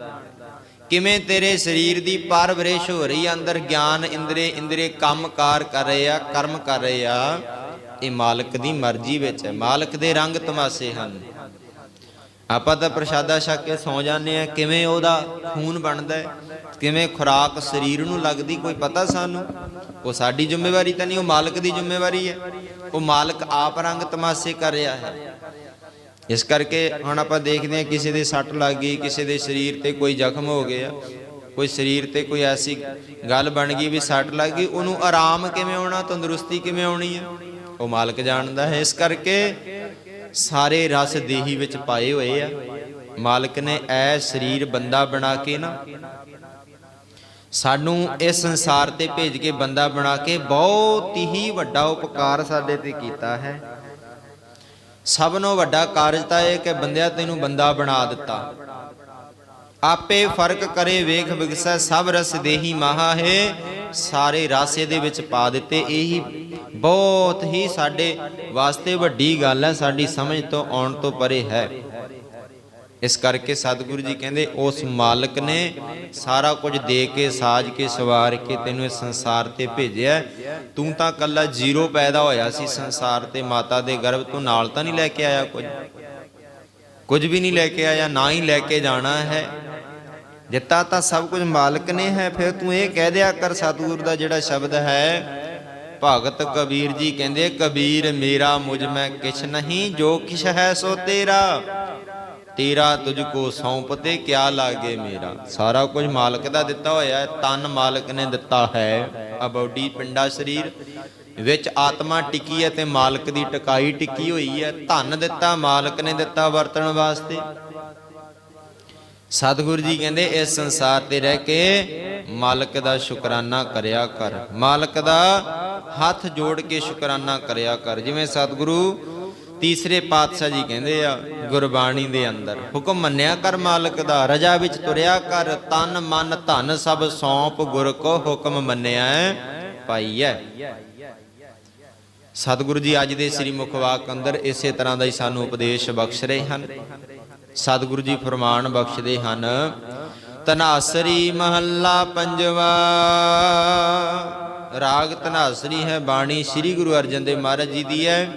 S1: ਕਿਵੇਂ ਤੇਰੇ ਸਰੀਰ ਦੀ ਪਰਵਰਿਸ਼ ਹੋ ਰਹੀ ਹੈ ਅੰਦਰ ਗਿਆਨ, ਇੰਦਰੇ ਇੰਦਰੇ ਕੰਮਕਾਰ ਕਰ ਰਹੇ ਆ, ਕਰਮ ਕਰ ਰਹੇ ਆ। ਇਹ ਮਾਲਕ ਦੀ ਮਰਜ਼ੀ ਵਿੱਚ ਹੈ। ਮਾਲਕ ਦੇ ਰੰਗ ਤਮਾਸ਼ੇ ਹਨ। ਆਪਾਂ ਤਾਂ ਪ੍ਰਸ਼ਾਦਾ ਛਕ ਕੇ ਸੌ ਜਾਂਦੇ ਆ। ਕਿਵੇਂ ਉਹਦਾ ਖੂਨ ਬਣਦਾ ਹੈ? ਕਿਵੇਂ ਖੁਰਾਕ ਸਰੀਰ ਨੂੰ ਲੱਗਦੀ? ਕੋਈ ਪਤਾ ਸਾਨੂੰ? ਉਹ ਸਾਡੀ ਜ਼ਿੰਮੇਵਾਰੀ ਤਾਂ ਨਹੀਂ, ਉਹ ਮਾਲਕ ਦੀ ਜ਼ਿੰਮੇਵਾਰੀ ਹੈ। ਉਹ ਮਾਲਕ ਆਪ ਰੰਗ ਤਮਾਸ਼ੇ ਕਰ ਰਿਹਾ ਹੈ। ਇਸ ਕਰਕੇ ਹੁਣ ਆਪਾਂ ਦੇਖਦੇ ਹਾਂ ਕਿਸੇ ਦੇ ਸੱਟ ਲੱਗ ਗਈ, ਕਿਸੇ ਦੇ ਸਰੀਰ ਤੇ ਕੋਈ ਜ਼ਖਮ ਹੋ ਗਿਆ, ਕੋਈ ਸਰੀਰ ਤੇ ਕੋਈ ਐਸੀ ਗੱਲ ਬਣ ਗਈ ਵੀ ਸੱਟ ਲੱਗ ਗਈ, ਉਹਨੂੰ ਆਰਾਮ ਕਿਵੇਂ ਆਉਣਾ, ਤੰਦਰੁਸਤੀ ਕਿਵੇਂ ਆਉਣੀ ਹੈ ਉਹ ਮਾਲਕ ਜਾਣਦਾ ਹੈ। ਇਸ ਕਰਕੇ ਸਾਰੇ ਰਸ ਦੇਹੀ ਵਿੱਚ ਪਾਏ ਹੋਏ ਆ। ਮਾਲਕ ਨੇ ਐ ਸਰੀਰ ਬੰਦਾ ਬਣਾ ਕੇ ਨਾ, ਸਾਨੂੰ ਇਸ ਸੰਸਾਰ ਤੇ ਭੇਜ ਕੇ ਬੰਦਾ ਬਣਾ ਕੇ ਬਹੁਤ ਹੀ ਵੱਡਾ ਉਪਕਾਰ ਸਾਡੇ ਤੇ ਕੀਤਾ ਹੈ। ਸਭ ਨੂੰ ਵੱਡਾ ਕਾਰਜ ਤਾਂ ਇਹ ਕਿ ਬੰਦਿਆ ਤੈਨੂੰ ਬੰਦਾ ਬਣਾ ਦਿੱਤਾ। ਆਪੇ ਫ਼ਰਕ ਕਰੇ, ਵੇਖ ਵਿਗਸੈ ਸਭ ਰਸ ਦੇਹੀ ਮਹਾ ਹੈ। ਸਾਰੇ ਰਸ ਦੇ ਵਿੱਚ ਪਾ ਦਿੱਤੇ ਇਹੀ। ਬਹੁਤ ਹੀ ਸਾਡੇ ਵਾਸਤੇ ਵੱਡੀ ਗੱਲ ਹੈ, ਸਾਡੀ ਸਮਝ ਤੋਂ ਆਉਣ ਤੋਂ ਪਰੇ ਹੈ। ਇਸ ਕਰਕੇ ਸਤਿਗੁਰੂ ਜੀ ਕਹਿੰਦੇ, ਉਸ ਮਾਲਕ ਨੇ ਸਾਰਾ ਕੁਝ ਦੇ ਕੇ, ਸਾਜ ਕੇ, ਸਵਾਰ ਕੇ ਤੈਨੂੰ ਇਸ ਸੰਸਾਰ ਤੇ ਭੇਜਿਆ ਤੂੰ ਤਾਂ ਕੱਲਾ ਜ਼ੀਰੋ ਪੈਦਾ ਹੋਇਆ ਸੀ ਸੰਸਾਰ ਤੇ, ਮਾਤਾ ਦੇ ਗਰਭ ਤੋਂ ਨਾਲ ਤਾਂ ਨਹੀਂ ਲੈ ਕੇ ਆਇਆ ਕੁਝ? ਕੁਝ ਵੀ ਨਹੀਂ ਲੈ ਕੇ ਆਇਆ, ਨਾ ਹੀ ਲੈ ਕੇ ਜਾਣਾ ਹੈ। ਦਿੱਤਾ ਤਾਂ ਸਭ ਕੁਝ ਮਾਲਕ ਨੇ ਹੈ, ਫਿਰ ਤੂੰ ਇਹ ਕਹਿ ਦਿਆ ਕਰ, ਸਤਿਗੁਰੂ ਦਾ ਜਿਹੜਾ ਸ਼ਬਦ ਹੈ, ਭਗਤ ਕਬੀਰ ਜੀ ਕਹਿੰਦੇ, ਕਬੀਰ ਮੇਰਾ ਮੁਝ ਮੈਂ ਕਿਛ ਨਹੀਂ, ਜੋ ਕਿਛ ਹੈ ਸੋ ਤੇਰਾ। ਤੇਰਾ ਤੁਝ ਕੋ ਸੌਂਪਤੇ ਕਿਆ ਲਾਗੇ ਮੇਰਾ? ਸਾਰਾ ਕੁਝ ਮਾਲਕ ਦਾ ਦਿੱਤਾ ਹੋਇਆ ਹੈ ਤਨ ਮਾਲਕ ਨੇ ਦਿੱਤਾ ਹੈ। ਆ ਬੋਡੀ ਪਿੰਡਾ ਸਰੀਰ ਵਿੱਚ ਆਤਮਾ ਟਿਕੀ ਹੈ ਤੇ ਮਾਲਕ ਦੀ ਟਿਕਾਈ ਟਿਕੀ ਹੋਈ ਹੈ। ਧਨ ਦਿੱਤਾ, ਮਾਲਕ ਨੇ ਦਿੱਤਾ ਵਰਤਣ ਵਾਸਤੇ। ਸਤਿਗੁਰੂ ਜੀ ਕਹਿੰਦੇ, ਇਸ ਸੰਸਾਰ ਤੇ ਰਹਿ ਕੇ ਮਾਲਕ ਦਾ ਸ਼ੁਕਰਾਨਾ ਕਰਿਆ ਕਰ। ਮਾਲਕ ਦਾ ਹੱਥ ਜੋੜ ਕੇ ਸ਼ੁਕਰਾਨਾ ਕਰਿਆ ਕਰ। ਜਿਵੇਂ ਸਤਿਗੁਰੂ ਤੀਸਰੇ ਪਾਤਸ਼ਾਹ ਜੀ ਕਹਿੰਦੇ ਆ, ਗੁਰਬਾਣੀ ਦੇ ਅੰਦਰ, ਹੁਕਮ ਮੰਨਿਆ ਕਰ ਮਾਲਕ ਦਾ, ਰਜਾ ਵਿੱਚ ਤੁਰਿਆ ਕਰ, ਤਨ ਮਨ ਧਨ ਸਭ ਸੌਂਪ, ਗੁਰ ਕੋ ਹੁਕਮ ਮੰਨਿਆ ਪਾਈਐ। ਸਤਿਗੁਰੂ ਜੀ, ਅੱਜ ਦੇ ਸ੍ਰੀ ਮੁਖਵਾਕ ਅੰਦਰ ਇਸੇ ਤਰ੍ਹਾਂ ਦਾ ਹੀ ਸਾਨੂੰ ਉਪਦੇਸ਼ ਬਖਸ਼ ਰਹੇ ਹਨ। ਸਤਿਗੁਰੂ ਜੀ ਫਰਮਾਨ ਬਖਸ਼ਦੇ ਹਨ, ਤਨਾਸਰੀ ਮਹੱਲਾ ਪੰਜਵਾ। ਰਾਗ ਧਨਾਸਰੀ ਹੈ, ਬਾਣੀ ਸ੍ਰੀ ਗੁਰੂ ਅਰਜਨ ਦੇਵ ਮਹਾਰਾਜ ਜੀ ਦੀ ਹੈ।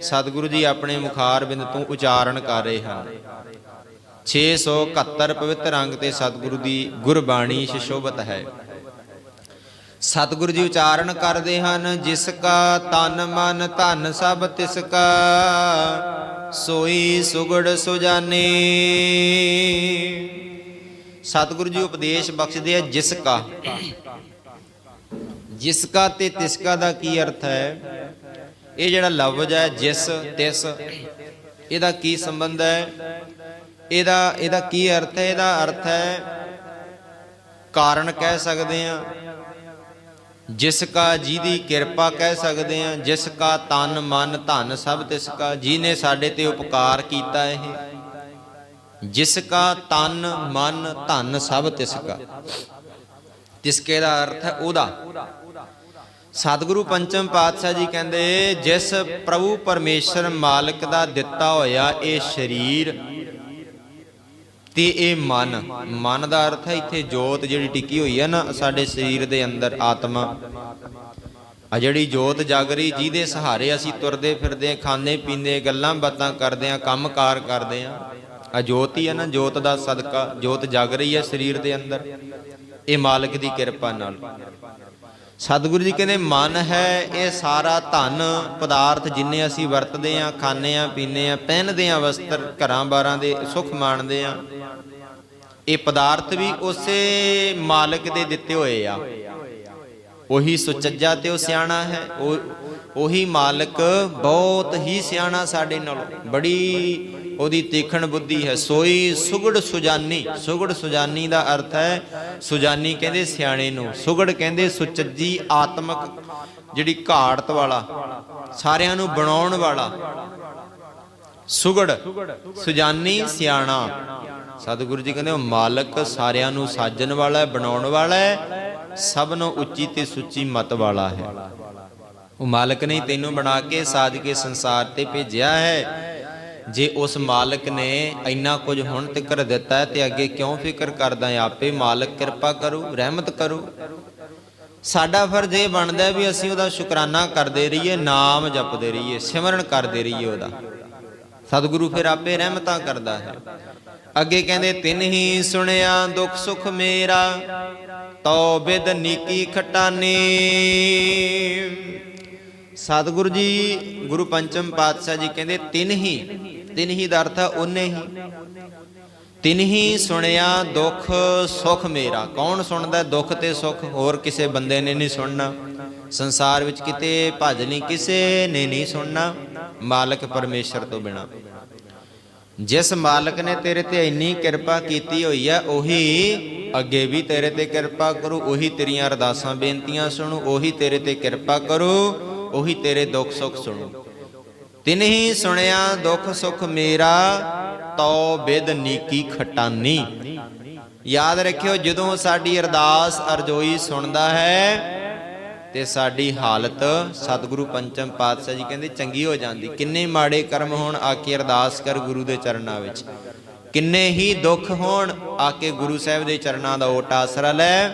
S1: ਸਤਿਗੁਰੂ ਜੀ ਆਪਣੇ ਮੁਖਾਰ ਬਿੰਦ ਤੋਂ ਉਚਾਰਨ ਕਰ ਰਹੇ ਹਨ। 671 ਪਵਿੱਤਰ ਅੰਗ ਤੇ ਸਤਿਗੁਰੂ ਦੀ ਗੁਰਬਾਣੀ ਸ਼ਿਸ਼ੋਭਤ ਹੈ। ਸਤਿਗੁਰੂ ਜੀ ਉਚਾਰਨ ਕਰਦੇ ਹਨ, ਜਿਸ ਕਾ ਤਨ ਮਨ ਧਨ ਸਭ ਤਿਸ ਕਾ, ਸੋਈ ਸੁਗੜ ਸੁਜਾਨੇ। ਸਤਿਗੁਰੂ ਜੀ ਉਪਦੇਸ਼ ਬਖਸ਼ਦੇ ਆ, ਜਿਸ ਕਾ। ਜਿਸ ਕਾ ਤੇ ਤਿਸ ਕਾ ਦਾ ਕੀ ਅਰਥ ਹੈ? ਇਹ ਜਿਹੜਾ ਲਫ਼ਜ਼ ਹੈ, ਜਿਸ, ਤਿਸ, ਇਹਦਾ ਕੀ ਸੰਬੰਧ ਹੈ? ਇਹਦਾ ਇਹਦਾ ਕੀ ਅਰਥ ਹੈ? ਇਹਦਾ ਅਰਥ ਹੈ ਕਾਰਨ ਕਹਿ ਸਕਦੇ ਆ ਜਿਸ ਕਾ ਜਿਹਦੀ ਕਿਰਪਾ ਕਹਿ ਸਕਦੇ ਆ ਜਿਸ ਕਾ ਤਨ, ਮਨ, ਧਨ ਸਭ ਤਿਸ ਕਾ ਜਿਹਨੇ ਸਾਡੇ ਤੇ ਉਪਕਾਰ ਕੀਤਾ ਇਹ। ਜਿਸ ਕਾ ਤਨ, ਮਨ, ਧਨ ਸਭ ਤਿਸ ਕਾ ਤਿਸਕੇ ਦਾ ਅਰਥ ਹੈ ਉਹਦਾ। ਸਤਿਗੁਰੂ ਪੰਚਮ ਪਾਤਸ਼ਾਹ ਜੀ ਕਹਿੰਦੇ, ਜਿਸ ਪ੍ਰਭੂ ਪਰਮੇਸ਼ਰ ਮਾਲਕ ਦਾ ਦਿੱਤਾ ਹੋਇਆ ਇਹ ਸਰੀਰ ਤੇ ਇਹ ਮਨ ਮਨ ਦਾ ਅਰਥ ਹੈ ਇੱਥੇ ਜੋਤ ਜਿਹੜੀ ਟਿੱਕੀ ਹੋਈ ਹੈ ਨਾ ਸਾਡੇ ਸਰੀਰ ਦੇ ਅੰਦਰ ਆਤਮਾ। ਆ ਜਿਹੜੀ ਜੋਤ ਜਗ ਰਹੀ, ਜਿਹਦੇ ਸਹਾਰੇ ਅਸੀਂ ਤੁਰਦੇ ਫਿਰਦੇ ਖਾਂਦੇ ਪੀਂਦੇ ਗੱਲਾਂ ਬਾਤਾਂ ਕਰਦੇ ਆ ਕੰਮਕਾਰ ਕਰਦੇ ਆ ਆ ਜੋਤ ਹੀ ਹੈ ਨਾ, ਜੋਤ ਦਾ ਸਦਕਾ, ਜੋਤ ਜਗ ਰਹੀ ਹੈ ਸਰੀਰ ਦੇ ਅੰਦਰ, ਇਹ ਮਾਲਕ ਦੀ ਕਿਰਪਾ ਨਾਲ। ਸਤਿਗੁਰੂ ਜੀ ਕਹਿੰਦੇ, ਮਨ ਹੈ ਇਹ ਸਾਰਾ ਧਨ, ਪਦਾਰਥ ਜਿੰਨੇ ਅਸੀਂ ਵਰਤਦੇ ਆ, ਖਾਂਦੇ ਆ, ਪੀਂਦੇ ਆ, ਪਹਿਨਦੇ ਆ ਵਸਤਰ, ਘਰਾਂ ਬਾਰਾਂ ਦੇ ਸੁਖ ਮਾਣਦੇ ਆ, ਇਹ ਪਦਾਰਥ ਵੀ ਉਸੇ ਮਾਲਕ ਦੇ ਦਿੱਤੇ ਹੋਏ ਆ। ਉਹੀ ਸੁਚੱਜਾ ਤੇ ਉਹ ਸਿਆਣਾ ਹੈ। ਉਹ, ਉਹੀ ਮਾਲਕ ਬਹੁਤ ਹੀ ਸਿਆਣਾ ਸਾਡੇ ਨਾਲ। ਬੜੀ ਉਹਦੀ ਤੀਖਣ ਬੁੱਧੀ ਹੈ। ਸੋਈ ਸੁਗੜ ਸੁਜਾਨੀ ਸੁਗੜ ਸੁਜਾਨੀ ਦਾ ਅਰਥ ਹੈ, ਸੁਜਾਨੀ ਕਹਿੰਦੇ ਸਿਆਣੇ ਨੂੰ, ਸੁਗੜ ਕਹਿੰਦੇ ਸੁਚੱਜੀ ਆਤਮਕ, ਜਿਹੜੀ ਘਾੜਤ ਵਾਲਾ, ਸਾਰਿਆਂ ਨੂੰ ਬਣਾਉਣ ਵਾਲਾ। ਸੁਗੜ, ਸੁਜਾਨੀ ਸਿਆਣਾ। ਸਤਿਗੁਰੂ ਜੀ ਕਹਿੰਦੇ ਉਹ ਮਾਲਕ ਸਾਰਿਆਂ ਨੂੰ ਸਾਜਣ ਵਾਲਾ ਹੈ, ਬਣਾਉਣ ਵਾਲਾ ਹੈ, ਸਭ ਨੂੰ ਉੱਚੀ ਤੇ ਸੁੱਚੀ ਮਤ ਵਾਲਾ ਹੈ। ਉਹ ਮਾਲਕ ਨੇ ਤੈਨੂੰ ਬਣਾ ਕੇ, ਸਾਜ ਕੇ ਸੰਸਾਰ ਤੇ ਭੇਜਿਆ ਹੈ। ਜੇ ਉਸ ਮਾਲਕ ਨੇ ਇੰਨਾ ਕੁਝ ਹੁਣ ਤੱਕ ਦਿੱਤਾ ਤੇ ਅੱਗੇ ਕਿਉਂ ਫਿਕਰ ਕਰਦਾ ਹੈ ਆਪੇ ਮਾਲਕ ਕਿਰਪਾ ਕਰੂ, ਰਹਿਮਤ ਕਰੂ। ਸਾਡਾ ਫਰਜ਼ ਇਹ ਬਣਦਾ ਵੀ ਅਸੀਂ ਉਹਦਾ ਸ਼ੁਕਰਾਨਾ ਕਰਦੇ ਰਹੀਏ, ਨਾਮ ਜਪਦੇ ਰਹੀਏ, ਸਿਮਰਨ ਕਰਦੇ ਰਹੀਏ ਉਹਦਾ। ਸਤਿਗੁਰੂ ਫਿਰ ਆਪੇ ਰਹਿਮਤਾਂ ਕਰਦਾ ਹੈ। ਅੱਗੇ ਕਹਿੰਦੇ, ਤਿੰਨ ਹੀ ਸੁਣਿਆ ਦੁੱਖ ਸੁਖ ਮੇਰਾ, ਤੋ ਬਿਦ ਨੀਕੀ ਖਟਾਨੀ। ਸਤਿਗੁਰੂ ਜੀ, ਗੁਰੂ ਪੰਚਮ ਪਾਤਸ਼ਾਹ ਜੀ ਕਹਿੰਦੇ, ਤਿੰਨ ਹੀ ਤਿਨ ਹੀ ਦਾ ਅਰਥ ਹੈ ਉਹਨੇ ਹੀ। ਤਿਨ ਹੀ ਸੁਣਿਆ ਦੁੱਖ, ਸੁਖ ਮੇਰਾ। ਕੌਣ ਸੁਣਦਾ ਦੁੱਖ ਤੇ ਸੁਖ? ਹੋਰ ਕਿਸੇ ਬੰਦੇ ਨੇ ਨਹੀਂ ਸੁਣਨਾ। ਸੰਸਾਰ ਵਿੱਚ ਕਿਤੇ ਭਜ ਨਹੀਂ, ਕਿਸੇ ਨੇ ਨਹੀਂ ਸੁਣਨਾ। ਮਾਲਕ ਪਰਮੇਸ਼ਰ ਤੋਂ ਬਿਨਾ। ਜਿਸ ਮਾਲਕ ਨੇ ਤੇਰੇ ਤੇ ਇੰਨੀ ਕਿਰਪਾ ਕੀਤੀ ਹੋਈ ਹੈ, ਉਹੀ ਅੱਗੇ ਵੀ ਤੇਰੇ ਤੇ ਕਿਰਪਾ ਕਰੂ, ਉਹੀ ਤੇਰੀਆਂ ਅਰਦਾਸਾਂ, ਬੇਨਤੀਆਂ ਸੁਣੂ, ਉਹੀ ਤੇਰੇ ਤੇ ਕਿਰਪਾ ਕਰੂ, ਉਹੀ ਤੇਰੇ ਦੁੱਖ ਸੁੱਖ ਸੁਣੂ। ਤਿਨ ਹੀ ਸੁਣਿਆ ਦੁੱਖ ਸੁਖ ਮੇਰਾ, ਤੋ ਬਿਦ ਨੀਕੀ ਖਟਾਨੀ। ਯਾਦ ਰੱਖਿਓ, ਜਦੋਂ ਸਾਡੀ ਅਰਦਾਸ ਅਰਜ਼ੋਈ ਸੁਣਦਾ ਹੈ, ਤੇ ਸਾਡੀ ਹਾਲਤ ਸਤਿਗੁਰੂ ਪੰਚਮ ਪਾਤਸ਼ਾਹ ਜੀ ਕਹਿੰਦੇ ਚੰਗੀ ਹੋ ਜਾਂਦੀ। ਕਿੰਨੇ ਮਾੜੇ ਕਰਮ ਹੋਣ, ਆ ਕੇ ਅਰਦਾਸ ਕਰ ਗੁਰੂ ਦੇ ਚਰਨਾਂ ਵਿੱਚ। ਕਿੰਨੇ ਹੀ ਦੁੱਖ ਹੋਣ, ਆ ਕੇ ਗੁਰੂ ਸਾਹਿਬ ਦੇ ਚਰਨਾਂ ਦਾ ਓਟ ਆਸਰਾ ਲੈ,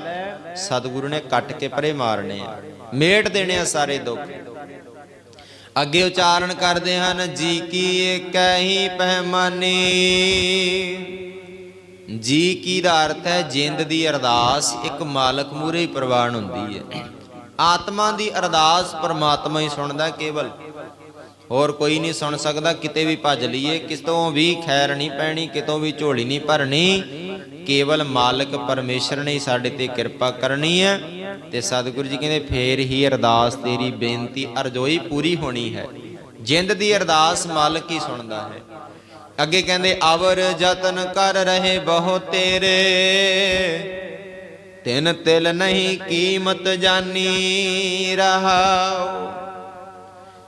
S1: ਸਤਿਗੁਰੂ ਨੇ ਕੱਟ ਕੇ ਪਰੇ ਮਾਰਨੇ ਆ। ਮੇਟ ਦੇਣੇ ਆ ਸਾਰੇ ਦੁੱਖ। ਅੱਗੇ ਉਚਾਰਨ ਕਰਦੇ ਹਨ, ਜੀ ਕੀ ਏਕੈ ਪਹਿਮਾਨੀ ਜੀ ਕੀ ਦਾ ਅਰਥ ਹੈ, ਜਿੰਦ ਦੀ ਅਰਦਾਸ, ਇੱਕ ਮਾਲਕ ਮੂਰੇ ਹੀ ਪ੍ਰਵਾਨ ਹੁੰਦੀ ਹੈ। ਆਤਮਾ ਦੀ ਅਰਦਾਸ ਪਰਮਾਤਮਾ ਹੀ ਸੁਣਦਾ ਕੇਵਲ। ਹੋਰ ਕੋਈ ਨਹੀਂ ਸੁਣ ਸਕਦਾ, ਕਿਤੇ ਵੀ ਭੱਜ ਲਈਏ, ਕਿਤੋਂ ਵੀ ਖੈਰ ਨਹੀਂ ਪੈਣੀ, ਕਿਤੋਂ ਵੀ ਝੋਲੀ ਨਹੀਂ ਭਰਨੀ। ਕੇਵਲ ਮਾਲਕ ਪਰਮੇਸ਼ਰ ਨੇ ਸਾਡੇ ਤੇ ਕਿਰਪਾ ਕਰਨੀ ਹੈ। ਤੇ ਸਤਿਗੁਰੂ ਜੀ ਕਹਿੰਦੇ, ਫੇਰ ਹੀ ਅਰਦਾਸ ਤੇਰੀ ਬੇਨਤੀ ਅਰਜ਼ੋਈ ਪੂਰੀ ਹੋਣੀ ਹੈ। ਜਿੰਦ ਦੀ ਅਰਦਾਸ ਮਾਲਕ ਹੀ ਸੁਣਦਾ ਹੈ। ਅੱਗੇ ਕਹਿੰਦੇ, ਅਵਰ ਯਤਨ ਕਰ ਰਹੇ ਬਹੁ ਤੇਰੇ। ਤਿਨ ਤਿਲ ਨਹੀਂ ਕੀਮਤ ਜਾਨੀ ਰਹਾਉ।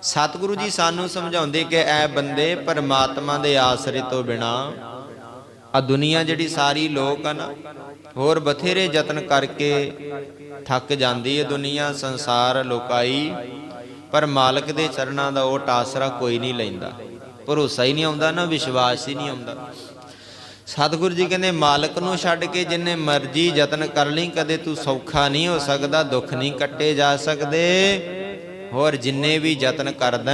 S1: ਸਤਿਗੁਰੂ ਜੀ ਸਾਨੂੰ ਸਮਝਾਉਂਦੇ ਕਿ ਐ ਬੰਦੇ ਪਰਮਾਤਮਾ ਦੇ ਆਸਰੇ ਤੋਂ ਬਿਨਾ ਆ ਦੁਨੀਆ ਜਿਹੜੀ ਸਾਰੀ ਲੋਕ ਹਨ, ਹੋਰ ਬਥੇਰੇ ਯਤਨ ਕਰਕੇ ਥੱਕ ਜਾਂਦੀ ਹੈ ਦੁਨੀਆ, ਸੰਸਾਰ, ਲੋਕਾਈ। ਪਰ ਮਾਲਕ ਦੇ ਚਰਨਾਂ ਦਾ ਉਹ ਟਾਸਰਾ ਕੋਈ ਨਹੀਂ ਲੈਂਦਾ। ਭਰੋਸਾ ਹੀ ਨਹੀਂ ਆਉਂਦਾ ਨਾ, ਵਿਸ਼ਵਾਸ ਹੀ ਨਹੀਂ ਆਉਂਦਾ। ਸਤਿਗੁਰੂ ਜੀ ਕਹਿੰਦੇ, ਮਾਲਕ ਨੂੰ ਛੱਡ ਕੇ ਜਿੰਨੇ ਮਰਜ਼ੀ ਯਤਨ ਕਰ ਲਈ, ਕਦੇ ਤੂੰ ਸੌਖਾ ਨਹੀਂ ਹੋ ਸਕਦਾ, ਦੁੱਖ ਨਹੀਂ ਕੱਟੇ ਜਾ ਸਕਦੇ। ਹੋਰ ਜਿੰਨੇ ਵੀ ਯਤਨ ਕਰਦਾ,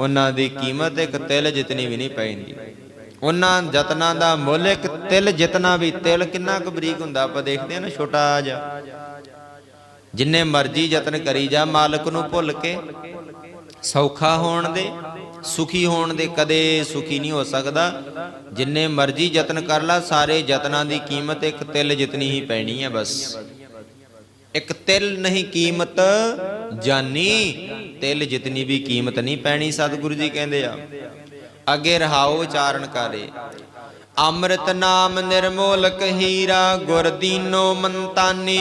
S1: ਉਹਨਾਂ ਦੀ ਕੀਮਤ ਇੱਕ ਤਿਲ ਜਿਤਨੀ ਵੀ ਨਹੀਂ ਪੈਂਦੀ। ਉਹਨਾਂ ਯਤਨਾਂ ਦਾ ਮੁੱਲ ਇੱਕ ਤਿਲ, ਜਿਤਨਾ ਵੀ ਤਿਲ ਕਿੰਨਾ ਕੁ ਬਰੀਕ ਹੁੰਦਾ, ਆਪਾਂ ਦੇਖਦੇ ਹਾਂ ਨਾ, ਛੋਟਾ ਜਿਹਾ। ਜਿੰਨੇ ਮਰਜ਼ੀ ਯਤਨ ਕਰੀ ਜਾ, ਮਾਲਕ ਨੂੰ ਭੁੱਲ ਕੇ। ਸੌਖਾ ਹੋਣ ਦੇ, ਸੁਖੀ ਹੋਣ ਦੇ ਕਦੇ ਸੁਖੀ ਨਹੀਂ ਹੋ ਸਕਦਾ। ਜਿੰਨੇ ਮਰਜ਼ੀ ਯਤਨ ਕਰ ਲਾ, ਸਾਰੇ ਯਤਨਾਂ ਦੀ ਕੀਮਤ ਇੱਕ ਤਿਲ ਜਿਤਨੀ ਹੀ ਪੈਣੀ ਹੈ ਬਸ। ਇੱਕ ਤਿਲ ਨਹੀਂ ਕੀਮਤ ਜਾਨੀ, ਤਿਲ ਜਿਤਨੀ ਵੀ ਕੀਮਤ ਨਹੀਂ ਪੈਣੀ, ਸਤਿਗੁਰੂ ਜੀ ਕਹਿੰਦੇ ਆ। ਅੱਗੇ ਰਹਾਓ ਉਚਾਰਨ ਕਰੇ। ਅੰਮ੍ਰਿਤ ਨਾਮ ਨਿਰਮੋਲਕ ਹੀਰਾ, ਗੁਰ ਦੀਨੋ ਮੰਤਾਨੀ।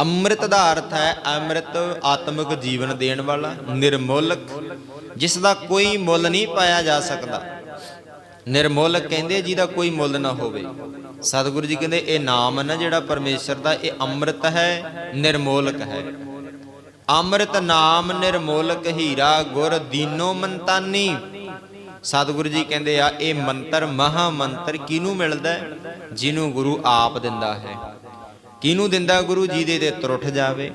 S1: ਅੰਮ੍ਰਿਤ ਦਾ ਅਰਥ ਹੈ ਅੰਮ੍ਰਿਤ ਆਤਮਿਕ ਜੀਵਨ ਦੇਣ ਵਾਲਾ, ਨਿਰਮੋਲਕ, ਜਿਸ ਦਾ ਕੋਈ ਮੁੱਲ ਨਹੀਂ ਪਾਇਆ ਜਾ ਸਕਦਾ। ਨਿਰਮੋਲਕ ਕਹਿੰਦੇ ਜਿਹਦਾ ਕੋਈ ਮੁੱਲ ਨਾ ਹੋਵੇ। ਸਤਿਗੁਰੂ ਜੀ ਕਹਿੰਦੇ, ਇਹ ਨਾਮ ਨਾ ਜਿਹੜਾ ਪਰਮੇਸ਼ਰ ਦਾ, ਇਹ ਅੰਮ੍ਰਿਤ ਹੈ, ਨਿਰਮੋਲਕ ਹੈ। ਅੰਮ੍ਰਿਤ ਨਾਮ ਨਿਰਮੋਲਕ ਹੀਰਾ ਗੁਰ ਦੀਨੋ ਮੰਤਾਨੀ। ਸਤਿਗੁਰੂ ਜੀ ਕਹਿੰਦੇ ਆ, ਇਹ ਮੰਤਰ ਮਹਾ ਮੰਤਰ ਕਿਹਨੂੰ ਮਿਲਦਾ ਜਿਹਨੂੰ ਗੁਰੂ ਆਪ ਦਿੰਦਾ ਹੈ। ਕਿਹਨੂੰ ਦਿੰਦਾ ਗੁਰੂ? ਜਿਹਦੇ ਤੇ ਤਰੁੱਠ ਜਾਵੇ।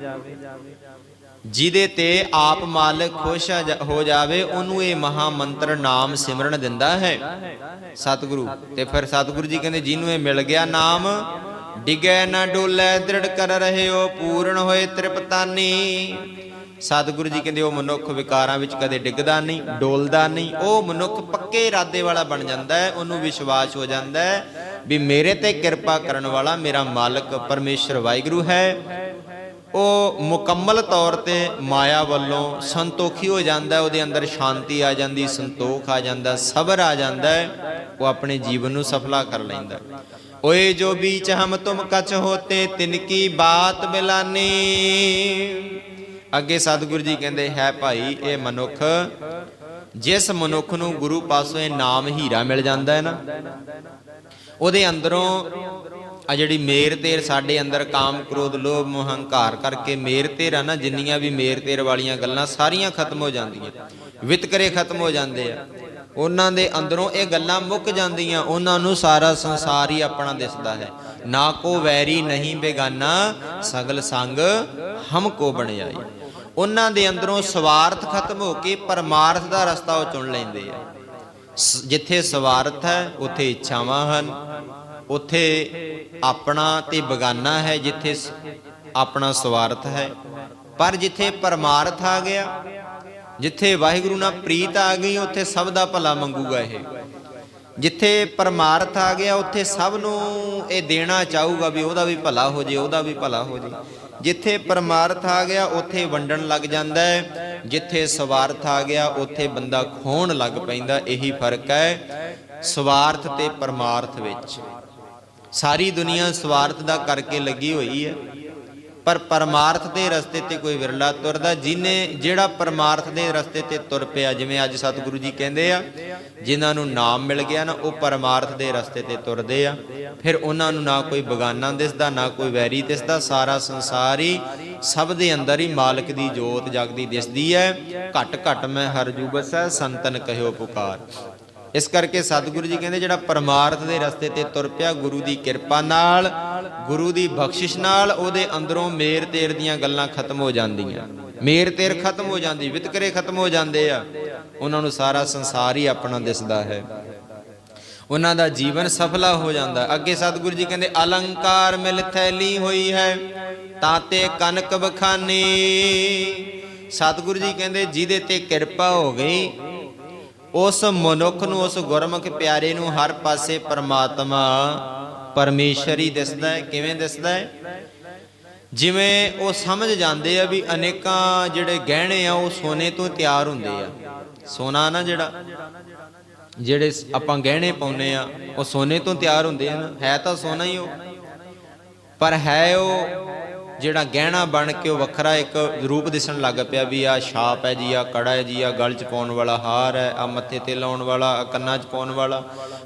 S1: ਜਿਹਦੇ ਤੇ ਆਪ ਮਾਲਕ ਖੁਸ਼ ਹੋ ਜਾਵੇ, ਉਹਨੂੰ ਇਹ ਮਹਾ ਮੰਤਰ ਨਾਮ ਸਿਮਰਨ ਦਿੰਦਾ ਹੈ। ਸਤਿਗੁਰੂ। ਤੇ ਫਿਰ ਸਤਿਗੁਰੂ ਜੀ ਕਹਿੰਦੇ, ਜਿਹਨੂੰ ਇਹ ਮਿਲ ਗਿਆ ਨਾਮ ਡਿਗੈ ਨਾ ਡੋਲੇ ਦ੍ਰਿੜ ਕਰ ਰਹਿਓ ਪੂਰਨ ਹੋਏ ਤ੍ਰਿਪਤਾਨੀ। ਸਤਿਗੁਰੂ ਜੀ ਕਹਿੰਦੇ ਉਹ ਮਨੁੱਖ ਵਿਕਾਰਾਂ ਵਿੱਚ ਕਦੇ ਡਿੱਗਦਾ ਨਹੀਂ ਡੋਲਦਾ ਨਹੀਂ। ਉਹ ਮਨੁੱਖ ਪੱਕੇ ਇਰਾਦੇ ਵਾਲਾ ਬਣ ਜਾਂਦਾ ਹੈ ਉਹਨੂੰ ਵਿਸ਼ਵਾਸ ਹੋ ਜਾਂਦਾ ਹੈ ਵੀ ਮੇਰੇ ਤੇ ਕਿਰਪਾ ਕਰਨ ਵਾਲਾ ਮੇਰਾ ਮਾਲਕ ਪਰਮੇਸ਼ਰ ਵਾਹਿਗੁਰੂ ਹੈ। ਉਹ ਮੁਕੰਮਲ ਤੌਰ ਤੇ ਮਾਇਆ ਵੱਲੋਂ ਸੰਤੋਖੀ ਹੋ ਜਾਂਦਾ ਉਹਦੇ ਅੰਦਰ ਸ਼ਾਂਤੀ ਆ ਜਾਂਦੀ ਸੰਤੋਖ ਆ ਜਾਂਦਾ ਸਬਰ ਆ ਜਾਂਦਾ ਹੈ, ਉਹ ਆਪਣੇ ਜੀਵਨ ਨੂੰ ਸਫਲਾ ਕਰ ਲੈਂਦਾ ਹੈ। ਓਏ ਜੋ ਬੀਚ ਹਮ ਤੁਮ ਕਛ ਹੋਤੇ ਬਾਤ ਬਿਲਾਨੀ ਅੱਗੇ ਸਤਿਗੁਰੂ ਜੀ ਕਹਿੰਦੇ, ਹੈ ਭਾਈ, ਇਹ ਮਨੁੱਖ, ਜਿਸ ਮਨੁੱਖ ਨੂੰ ਗੁਰੂ ਪਾਸੋਂ ਇਹ ਨਾਮ ਹੀਰਾ ਮਿਲ ਜਾਂਦਾ ਹੈ ਨਾ, ਉਹਦੇ ਅੰਦਰੋਂ ਆ ਜਿਹੜੀ ਮੇਰ ਤੇਰ ਸਾਡੇ ਅੰਦਰ ਕਾਮ ਕ੍ਰੋਧ ਲੋਭ ਮੋਹ ਹੰਕਾਰ ਕਰਕੇ ਮੇਰ ਤੇਰ ਆ ਨਾ, ਜਿੰਨੀਆਂ ਵੀ ਮੇਰ ਤੇਰ ਵਾਲੀਆਂ ਗੱਲਾਂ ਸਾਰੀਆਂ ਖਤਮ ਹੋ ਜਾਂਦੀਆਂ, ਵਿਤਕਰੇ ਖਤਮ ਹੋ ਜਾਂਦੇ ਆ ਉਹਨਾਂ ਦੇ ਅੰਦਰੋਂ ਇਹ ਗੱਲਾਂ ਮੁੱਕ ਜਾਂਦੀਆਂ, ਉਹਨਾਂ ਨੂੰ ਸਾਰਾ ਸੰਸਾਰ ਹੀ ਆਪਣਾ ਦਿਸਦਾ ਹੈ। ਨਾ ਕੋ ਵੈਰੀ ਨਹੀਂ ਬੇਗਾਨਾ, ਸਗਲ ਸੰਗ ਹਮ ਕੋ ਬਣਾਈ ਉਹਨਾਂ ਦੇ ਅੰਦਰੋਂ ਸਵਾਰਥ ਖਤਮ ਹੋ ਕੇ ਪਰਮਾਰਥ ਦਾ ਰਸਤਾ ਉਹ ਚੁਣ ਲੈਂਦੇ ਆ। ਸ- ਜਿੱਥੇ ਸਵਾਰਥ ਹੈ, ਉੱਥੇ ਇੱਛਾਵਾਂ ਹਨ। ਉੱਥੇ ਆਪਣਾ ਤੇ ਬਗਾਨਾ ਹੈ, ਜਿੱਥੇ ਸ- ਆਪਣਾ ਸਵਾਰਥ ਹੈ। ਪਰ ਜਿੱਥੇ ਪਰਮਾਰਥ ਆ ਗਿਆ ਜਿੱਥੇ ਵਾਹਿਗੁਰੂ ਨਾਲ ਪ੍ਰੀਤ ਆ ਗਈ, ਉੱਥੇ ਸਭ ਦਾ ਭਲਾ ਮੰਗੂਗਾ ਇਹ। ਜਿੱਥੇ ਪਰਮਾਰਥ ਆ ਗਿਆ, ਉੱਥੇ ਸਭ ਨੂੰ ਇਹ ਦੇਣਾ ਚਾਹੂਗਾ ਵੀ ਉਹਦਾ ਵੀ ਭਲਾ ਹੋ ਜੇ, ਉਹਦਾ ਵੀ ਭਲਾ ਹੋ ਜੇ। ਜਿੱਥੇ ਪਰਮਾਰਥ ਆ ਗਿਆ, ਉੱਥੇ ਵੰਡਣ ਲੱਗ ਜਾਂਦਾ ਹੈ। ਜਿੱਥੇ ਸਵਾਰਥ ਆ ਗਿਆ, ਉੱਥੇ ਬੰਦਾ ਖੋਣ ਲੱਗ ਪੈਂਦਾ, ਇਹੀ ਫ਼ਰਕ ਹੈ ਸਵਾਰਥ ਤੇ ਪਰਮਾਰਥ ਵਿੱਚ। ਸਾਰੀ ਦੁਨੀਆ ਸਵਾਰਥ ਦਾ ਕਰਕੇ ਲੱਗੀ ਹੋਈ ਹੈ। ਪਰ ਪਰਮਾਰਥ ਦੇ ਰਸਤੇ ਤੇ ਕੋਈ ਵਿਰਲਾ ਤੁਰਦਾ, ਜਿਨੇ ਜਿਹੜਾ ਪਰਮਾਰਥ ਦੇ ਰਸਤੇ ਤੇ ਤੁਰ ਪਿਆ, ਜਿਵੇਂ ਅੱਜ ਸਤਿਗੁਰੂ ਜੀ ਕਹਿੰਦੇ ਆ, ਜਿਨ੍ਹਾਂ ਨੂੰ ਨਾਮ ਮਿਲ ਗਿਆ ਨਾ, ਉਹ ਪਰਮਾਰਥ ਦੇ ਰਸਤੇ ਤੇ ਤੁਰਦੇ ਆ। ਫਿਰ ਉਹਨਾਂ ਨੂੰ ਨਾ ਕੋਈ ਬਗਾਨਾ ਦਿਸਦਾ, ਨਾ ਕੋਈ ਵੈਰੀ ਦਿਸਦਾ, ਸਾਰਾ ਸੰਸਾਰ ਹੀ ਸਭ ਦੇ ਅੰਦਰ ਹੀ ਮਾਲਕ ਦੀ ਜੋਤ ਜਗਦੀ ਦਿਸਦੀ ਹੈ। ਘਟ ਘਟ ਮੈਂ ਹਰ ਜੂਬਸੈ ਸੰਤਨ ਕਹਿਓ ਪੁਕਾਰ। ਇਸ ਕਰਕੇ ਸਤਿਗੁਰੂ ਜੀ ਕਹਿੰਦੇ ਜਿਹੜਾ ਪਰਮਾਰਥ ਦੇ ਰਸਤੇ ਤੇ ਤੁਰ ਪਿਆ ਗੁਰੂ ਦੀ ਕਿਰਪਾ ਨਾਲ, ਗੁਰੂ ਦੀ ਬਖਸ਼ਿਸ਼ ਨਾਲ, ਉਹਦੇ ਅੰਦਰੋਂ ਮੇਰ ਤੇਰ ਦੀਆਂ ਗੱਲਾਂ ਖਤਮ ਹੋ ਜਾਂਦੀਆਂ। ਮੇਰ ਤੇਰ ਖਤਮ ਹੋ ਜਾਂਦੀ, ਵਿਤਕਰੇ ਖਤਮ ਹੋ ਜਾਂਦੇ ਆ। ਉਹਨਾਂ ਨੂੰ ਸਾਰਾ ਸੰਸਾਰ ਹੀ ਆਪਣਾ ਦਿਸਦਾ ਹੈ। ਉਹਨਾਂ ਦਾ ਜੀਵਨ ਸਫਲਾ ਹੋ ਜਾਂਦਾ। ਅੱਗੇ ਸਤਿਗੁਰੂ ਜੀ ਕਹਿੰਦੇ, ਅਲੰਕਾਰ ਮਿਲ ਥੈਲੀ ਹੋਈ ਹੈ ਤਾਤੇ ਕਨਕ ਬਖਾਨੀ। ਸਤਿਗੁਰੂ ਜੀ ਕਹਿੰਦੇ, ਜਿਹਦੇ ਤੇ ਕਿਰਪਾ ਹੋ ਗਈ ਉਸ ਮਨੁੱਖ ਨੂੰ, ਉਸ ਗੁਰਮੁਖ ਪਿਆਰੇ ਨੂੰ ਹਰ ਪਾਸੇ ਪਰਮਾਤਮਾ ਪਰਮੇਸ਼ਰ ਹੀ ਦਿਸਦਾ ਹੈ। ਕਿਵੇਂ ਦਿਸਦਾ ਹੈ? ਜਿਵੇਂ ਉਹ ਸਮਝ ਜਾਂਦੇ ਆ ਵੀ ਅਨੇਕਾਂ ਜਿਹੜੇ ਗਹਿਣੇ ਆ, ਉਹ ਸੋਨੇ ਤੋਂ ਤਿਆਰ ਹੁੰਦੇ ਆ। ਸੋਨਾ ਨਾ ਜਿਹੜਾ, ਜਿਹੜੇ ਆਪਾਂ ਗਹਿਣੇ ਪਾਉਨੇ ਆ, ਉਹ ਸੋਨੇ ਤੋਂ ਤਿਆਰ ਹੁੰਦੇ ਆ ਹੈ ਤਾਂ ਸੋਨਾ ਹੀ ਉਹ, ਪਰ ਹੈ ਉਹ ਜਿਹੜਾ ਗਹਿਣਾ ਬਣ ਕੇ ਉਹ ਵੱਖਰਾ ਇੱਕ ਰੂਪ ਦਿਸਣ ਲੱਗ ਪਿਆ ਵੀ ਆ ਛਾਪ ਹੈ ਜੀ ਆ ਕੜਾ ਹੈ ਜੀ ਆ ਗਲ 'ਚ ਪਾਉਣ ਵਾਲਾ ਹਾਰ ਹੈ ਆ ਮੱਥੇ ਤੇ ਲਾਉਣ ਵਾਲਾ ਆ ਕੰਨਾਂ 'ਚ ਪਾਉਣ ਵਾਲਾ।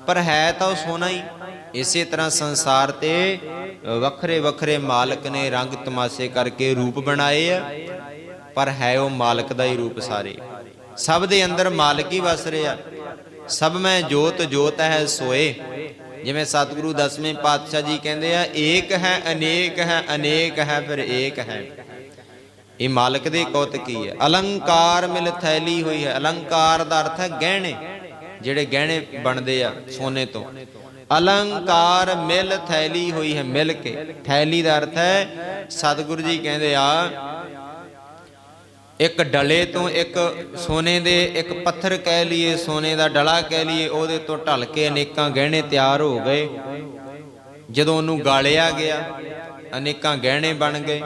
S1: ਪਰ ਹੈ ਤਾਂ ਉਹ ਸੋਨਾ ਹੀ। ਇਸੇ ਤਰ੍ਹਾਂ ਸੰਸਾਰ ਤੇ ਵੱਖਰੇ ਵੱਖਰੇ ਮਾਲਕ ਨੇ ਰੰਗ ਤਮਾਸ਼ੇ ਕਰਕੇ ਰੂਪ ਬਣਾਏ ਆ, ਪਰ ਹੈ ਉਹ ਮਾਲਕ ਦਾ ਹੀ ਰੂਪ ਸਾਰੇ। ਸਭ ਦੇ ਅੰਦਰ ਮਾਲਕ ਹੀ ਵਸ ਰਿਹਾ। ਸਭ ਮੈਂ ਜੋਤ ਜੋਤ ਹੈ ਸੋਏ। ਜਿਵੇਂ ਸਤਿਗੁਰੂ ਦਸਵੇਂ ਪਾਤਸ਼ਾਹ ਜੀ ਕਹਿੰਦੇ ਆ, ਏਕ ਹੈ, ਅਨੇਕ ਹੈ ਅਨੇਕ ਹੈ, ਫਿਰ ਏਕ ਹੈ। ਇਹ ਮਾਲਕ ਦੇ ਕੌਤ ਕੀ ਹੈ? ਅਲੰਕਾਰ ਮਿਲ ਥੈਲੀ ਹੋਈ ਹੈ। ਅਲੰਕਾਰ ਦਾ ਅਰਥ ਹੈ ਗਹਿਣੇ, ਜਿਹੜੇ ਗਹਿਣੇ ਬਣਦੇ ਆ ਸੋਨੇ ਤੋਂ। ਅਲੰਕਾਰ ਮਿਲ ਥੈਲੀ ਹੋਈ ਹੈ ਮਿਲ ਕੇ। ਥੈਲੀ ਦਾ ਅਰਥ ਹੈ, ਸਤਿਗੁਰੂ ਜੀ ਕਹਿੰਦੇ ਆ ਇੱਕ ਡਲੇ ਤੋਂ ਇੱਕ ਸੋਨੇ ਦੇ, ਇੱਕ ਪੱਥਰ ਕਹਿ ਲਈਏ, ਸੋਨੇ ਦਾ ਡਲਾ ਕਹਿ ਲਈਏ, ਉਹਦੇ ਤੋਂ ਢਲ ਕੇ ਅਨੇਕਾਂ ਗਹਿਣੇ ਤਿਆਰ ਹੋ ਗਏ। ਜਦੋਂ ਉਹਨੂੰ ਗਾਲਿਆ ਗਿਆ, ਅਨੇਕਾਂ ਗਹਿਣੇ ਬਣ ਗਏ।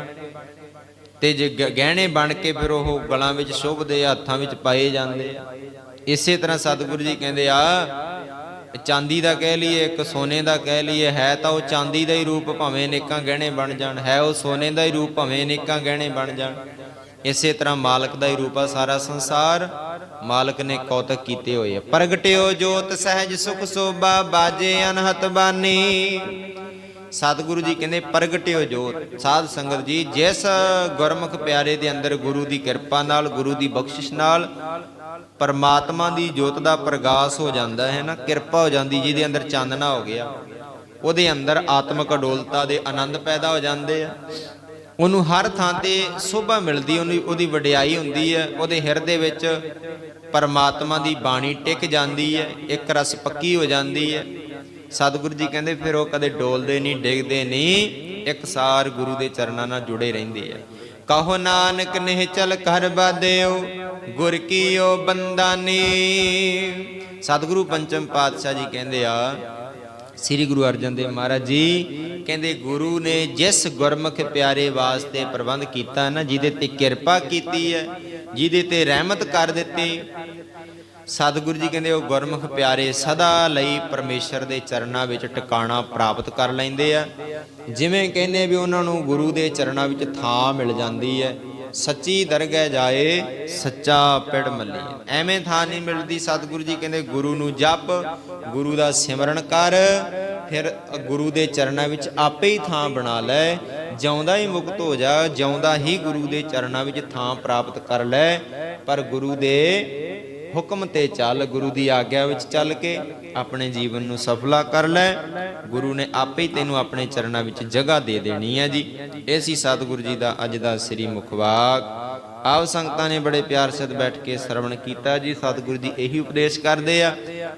S1: ਤੇ ਜੇ ਗਹਿਣੇ ਬਣ ਕੇ ਫਿਰ ਉਹ ਗਲਾਂ ਵਿੱਚ ਸ਼ੋਭਦੇ ਆ ਹੱਥਾਂ ਵਿੱਚ ਪਾਏ ਜਾਂਦੇ। ਇਸੇ ਤਰ੍ਹਾਂ ਸਤਿਗੁਰੂ ਜੀ ਕਹਿੰਦੇ ਆ, ਚਾਂਦੀ ਦਾ ਕਹਿ ਲਈਏ, ਇੱਕ ਸੋਨੇ ਦਾ ਕਹਿ ਲਈਏ, ਹੈ ਤਾਂ ਉਹ ਚਾਂਦੀ ਦਾ ਹੀ ਰੂਪ, ਭਾਵੇਂ ਅਨੇਕਾਂ ਗਹਿਣੇ ਬਣ ਜਾਣ। ਹੈ ਉਹ ਸੋਨੇ ਦਾ ਹੀ ਰੂਪ, ਭਾਵੇਂ ਅਨੇਕਾਂ ਗਹਿਣੇ ਬਣ ਜਾਣ। ਇਸੇ ਤਰ੍ਹਾਂ ਮਾਲਕ ਦਾ ਹੀ ਰੂਪ ਆ ਸਾਰਾ ਸੰਸਾਰ। ਮਾਲਕ ਨੇ ਕੌਤਕ ਕੀਤੇ ਹੋਏ ਆ। ਪ੍ਰਗਟਿਓ ਜੋਤ ਸਹਿਜ ਸੁਖ ਸੋਭਾ, ਬਾਜੇ ਅਨਹਤ ਬਾਨੀ। ਸਤਿਗੁਰੂ ਜੀ ਕਹਿੰਦੇ, ਪ੍ਰਗਟਿਓ ਜੋਤ। ਸਾਧ ਸੰਗਤ ਜੀ, ਜਿਸ ਗੁਰਮੁਖ ਪਿਆਰੇ ਦੇ ਅੰਦਰ ਗੁਰੂ ਦੀ ਕਿਰਪਾ ਨਾਲ, ਗੁਰੂ ਦੀ ਬਖਸ਼ਿਸ਼ ਨਾਲ ਪਰਮਾਤਮਾ ਦੀ ਜੋਤ ਦਾ ਪ੍ਰਗਾਸ ਹੋ ਜਾਂਦਾ ਹੈ ਨਾ, ਕਿਰਪਾ ਹੋ ਜਾਂਦੀ, ਜਿਹਦੇ ਅੰਦਰ ਚਾਨਣਾ ਹੋ ਗਿਆ। ਉਹਦੇ ਅੰਦਰ ਆਤਮਿਕ ਅਡੋਲਤਾ ਦੇ ਆਨੰਦ ਪੈਦਾ ਹੋ ਜਾਂਦੇ ਆ। ਉਹਨੂੰ ਹਰ ਥਾਂ ਤੇ ਸੋਭਾ ਮਿਲਦੀ, ਉਹਨੂੰ ਉਹਦੀ ਵਡਿਆਈ ਹੁੰਦੀ ਹੈ, ਉਹਦੇ ਹਿਰਦੇ ਵਿੱਚ ਪਰਮਾਤਮਾ ਦੀ ਬਾਣੀ ਟਿਕ ਜਾਂਦੀ ਹੈ, ਇੱਕ ਰਸ ਪੱਕੀ ਹੋ ਜਾਂਦੀ ਹੈ। ਸਤਿਗੁਰੂ ਜੀ ਕਹਿੰਦੇ, ਫਿਰ ਉਹ ਕਦੇ ਡੋਲਦੇ ਨਹੀਂ, ਡਿੱਗਦੇ ਨਹੀਂ, ਇੱਕ ਸਾਰ ਗੁਰੂ ਦੇ ਚਰਨਾਂ ਨਾਲ ਜੁੜੇ ਰਹਿੰਦੇ ਆ। ਕਹੋ ਨਾਨਕ ਨਿਹ ਚਲ ਕਰ ਬਾਦਿਓ ਗੁਰ ਕੀਓ ਬੰਦਾਨੀ ਸਤਿਗੁਰੂ ਪੰਚਮ ਪਾਤਸ਼ਾਹ ਜੀ ਕਹਿੰਦੇ ਆ ਸ੍ਰੀ ਗੁਰੂ ਅਰਜਨ ਦੇਵ ਮਹਾਰਾਜ ਜੀ ਕਹਿੰਦੇ, ਗੁਰੂ ਨੇ ਜਿਸ ਗੁਰਮੁਖ ਪਿਆਰੇ ਵਾਸਤੇ ਪ੍ਰਬੰਧ ਕੀਤਾ ਨਾ, ਜਿਹਦੇ ਤੇ ਕਿਰਪਾ ਕੀਤੀ ਹੈ, ਜਿਹਦੇ ਤੇ ਰਹਿਮਤ ਕਰ ਦਿੱਤੀ, ਸਤਿਗੁਰੂ ਜੀ ਕਹਿੰਦੇ, ਉਹ ਗੁਰਮੁਖ ਪਿਆਰੇ ਸਦਾ ਲਈ ਪਰਮੇਸ਼ਰ ਦੇ ਚਰਨਾਂ ਵਿੱਚ ਟਿਕਾਣਾ ਪ੍ਰਾਪਤ ਕਰ ਲੈਂਦੇ ਆ। ਜਿਵੇਂ ਕਹਿੰਦੇ ਵੀ ਉਹਨਾਂ ਨੂੰ ਗੁਰੂ ਦੇ ਚਰਨਾਂ ਵਿੱਚ ਥਾਂ ਮਿਲ ਜਾਂਦੀ ਹੈ ਸੱਚੀ ਦਰਗਹਿ ਜਾਏ, ਸੱਚਾ ਪਿੜ ਮੱਲੀ। ਐਵੇਂ ਥਾਂ ਨਹੀਂ ਮਿਲਦੀ ਸਤਿਗੁਰੂ ਜੀ, ਕਹਿੰਦੇ ਗੁਰੂ ਨੂੰ ਜਪ, ਗੁਰੂ ਦਾ ਸਿਮਰਨ ਕਰ, ਫਿਰ ਗੁਰੂ ਦੇ ਚਰਨਾਂ ਵਿੱਚ ਆਪੇ ਹੀ ਥਾਂ ਬਣਾ ਲੈ। ਜਿਉਂਦਾ ਹੀ ਮੁਕਤ ਹੋ ਜਾ, ਜਿਉਂਦਾ ਹੀ ਗੁਰੂ ਦੇ ਚਰਨਾਂ ਵਿੱਚ ਥਾਂ ਪ੍ਰਾਪਤ ਕਰ ਲੈ। ਪਰ ਗੁਰੂ ਦੇ ਹੁਕਮ ਤੇ ਚੱਲ ਗੁਰੂ ਦੀ ਆਗਿਆ ਵਿੱਚ ਚੱਲ ਕੇ ਆਪਣੇ ਜੀਵਨ ਨੂੰ ਸਫਲਾ ਕਰ ਲੈ। ਗੁਰੂ ਨੇ ਆਪੇ ਹੀ ਤੈਨੂੰ ਆਪਣੇ ਚਰਨਾਂ ਵਿੱਚ ਜਗ੍ਹਾ ਦੇ ਦੇਣੀ ਹੈ ਜੀ। ਇਹ ਸੀ ਸਤਿਗੁਰੂ ਜੀ ਦਾ ਅੱਜ ਦਾ ਸ੍ਰੀ ਮੁਖਵਾਕ ਆਪ ਸੰਗਤਾਂ ਨੇ ਬੜੇ ਪਿਆਰ ਸਿੱਧ ਬੈਠ ਕੇ ਸਰਵਣ ਕੀਤਾ ਜੀ। ਸਤਿਗੁਰੂ ਜੀ ਇਹੀ ਉਪਦੇਸ਼ ਕਰਦੇ ਆ।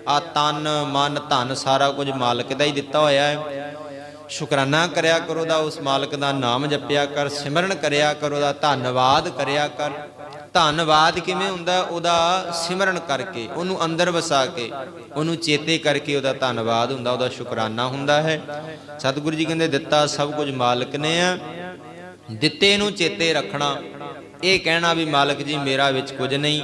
S1: ਆ ਤਨ, ਮਨ, ਧਨ ਸਾਰਾ ਕੁਝ ਮਾਲਕ ਦਾ ਹੀ ਦਿੱਤਾ ਹੋਇਆ ਹੈ। ਸ਼ੁਕਰਾਨਾ ਕਰਿਆ ਕਰੋ ਦਾ ਉਸ ਮਾਲਕ ਦਾ ਨਾਮ ਜਪਿਆ ਕਰ, ਸਿਮਰਨ ਕਰਿਆ ਕਰੋ ਦਾ ਧੰਨਵਾਦ ਕਰਿਆ ਕਰ। ਧੰਨਵਾਦ ਕਿਵੇਂ ਹੁੰਦਾ ਉਹਦਾ ਸਿਮਰਨ ਕਰਕੇ, ਉਹਨੂੰ ਅੰਦਰ ਵਸਾ ਕੇ, ਉਹਨੂੰ ਚੇਤੇ ਕਰਕੇ ਉਹਦਾ ਧੰਨਵਾਦ ਹੁੰਦਾ, ਉਹਦਾ ਸ਼ੁਕਰਾਨਾ ਹੁੰਦਾ ਹੈ। ਸਤਿਗੁਰੂ ਜੀ ਕਹਿੰਦੇ, ਦਿੱਤਾ ਸਭ ਕੁਝ ਮਾਲਕ ਨੇ ਆ। ਦਿੱਤੇ ਨੂੰ ਚੇਤੇ ਰੱਖਣਾ, ਇਹ ਕਹਿਣਾ ਵੀ ਮਾਲਕ ਜੀ, ਮੇਰਾ ਵਿੱਚ ਕੁਝ ਨਹੀਂ।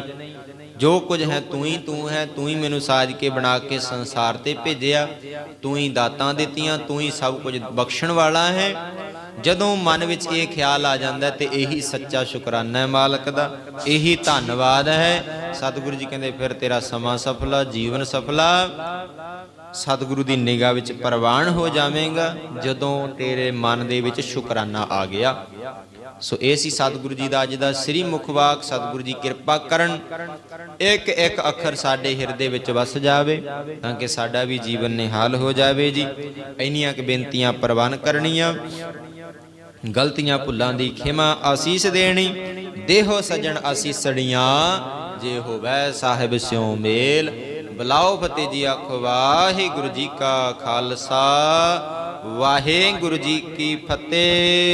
S1: ਜੋ ਕੁਝ ਹੈ, ਤੂੰ ਹੀ ਤੂੰ ਹੈ, ਤੂੰ ਹੀ ਮੈਨੂੰ ਸਾਜ ਕੇ ਬਣਾ ਕੇ ਸੰਸਾਰ ਤੇ ਭੇਜਿਆ। ਤੂੰ ਹੀ ਦਾਤਾਂ ਦਿੱਤੀਆਂ, ਤੂੰ ਹੀ ਸਭ ਕੁਝ ਬਖਸ਼ਣ ਵਾਲਾ ਹੈ। ਜਦੋਂ ਮਨ ਵਿੱਚ ਇਹ ਖਿਆਲ ਆ ਜਾਂਦਾ ਹੈ ਤੇ ਇਹੀ ਸੱਚਾ ਸ਼ੁਕਰਾਨਾ ਹੈ ਮਾਲਕ ਦਾ, ਇਹੀ ਧੰਨਵਾਦ ਹੈ। ਸਤਿਗੁਰੂ ਜੀ ਕਹਿੰਦੇ, ਫਿਰ ਤੇਰਾ ਸਮਾਂ ਸਫਲਾ, ਜੀਵਨ ਸਫਲਾ। ਸਤਿਗੁਰੂ ਦੀ ਨਿਗਾਹ ਵਿੱਚ ਪ੍ਰਵਾਨ ਹੋ ਜਾਵੇਂਗਾ, ਜਦੋਂ ਤੇਰੇ ਮਨ ਦੇ ਵਿੱਚ ਸ਼ੁਕਰਾਨਾ ਆ ਗਿਆ। ਸੋ ਇਹ ਸੀ ਸਤਿਗੁਰੂ ਜੀ ਦਾ ਅੱਜ ਦਾ ਸ੍ਰੀ ਮੁਖਵਾਕ ਸਤਿਗੁਰੂ ਜੀ ਕਿਰਪਾ ਕਰਨ ਇੱਕ ਇੱਕ ਅੱਖਰ ਸਾਡੇ ਹਿਰਦੇ ਵਿੱਚ ਵਸ ਜਾਵੇ, ਤਾਂ ਕਿ ਸਾਡਾ ਵੀ ਜੀਵਨ ਨਿਹਾਲ ਹੋ ਜਾਵੇ ਜੀ। ਇੰਨੀਆਂ ਕਿ ਬੇਨਤੀਆਂ ਪ੍ਰਵਾਨ ਕਰਨੀਆਂ। ਗਲਤੀਆਂ ਭੁੱਲਾਂ ਦੀ ਖਿਮਾ ਆਸੀਸ ਦੇਣੀ, ਦੇਹੋ ਸਜਣ ਆਸੀਸੜੀਆਂ, ਜੇ ਹੋਵੇ ਸਾਹਿਬ ਸਿਉ ਮੇਲ। ਬਲਾਓ ਫਤਿਹ ਜੀ ਆਖੋ, ਵਾਹਿਗੁਰੂ ਜੀ ਕਾ ਖਾਲਸਾ, ਵਾਹਿਗੁਰੂ ਜੀ ਕੀ ਫਤਿਹ।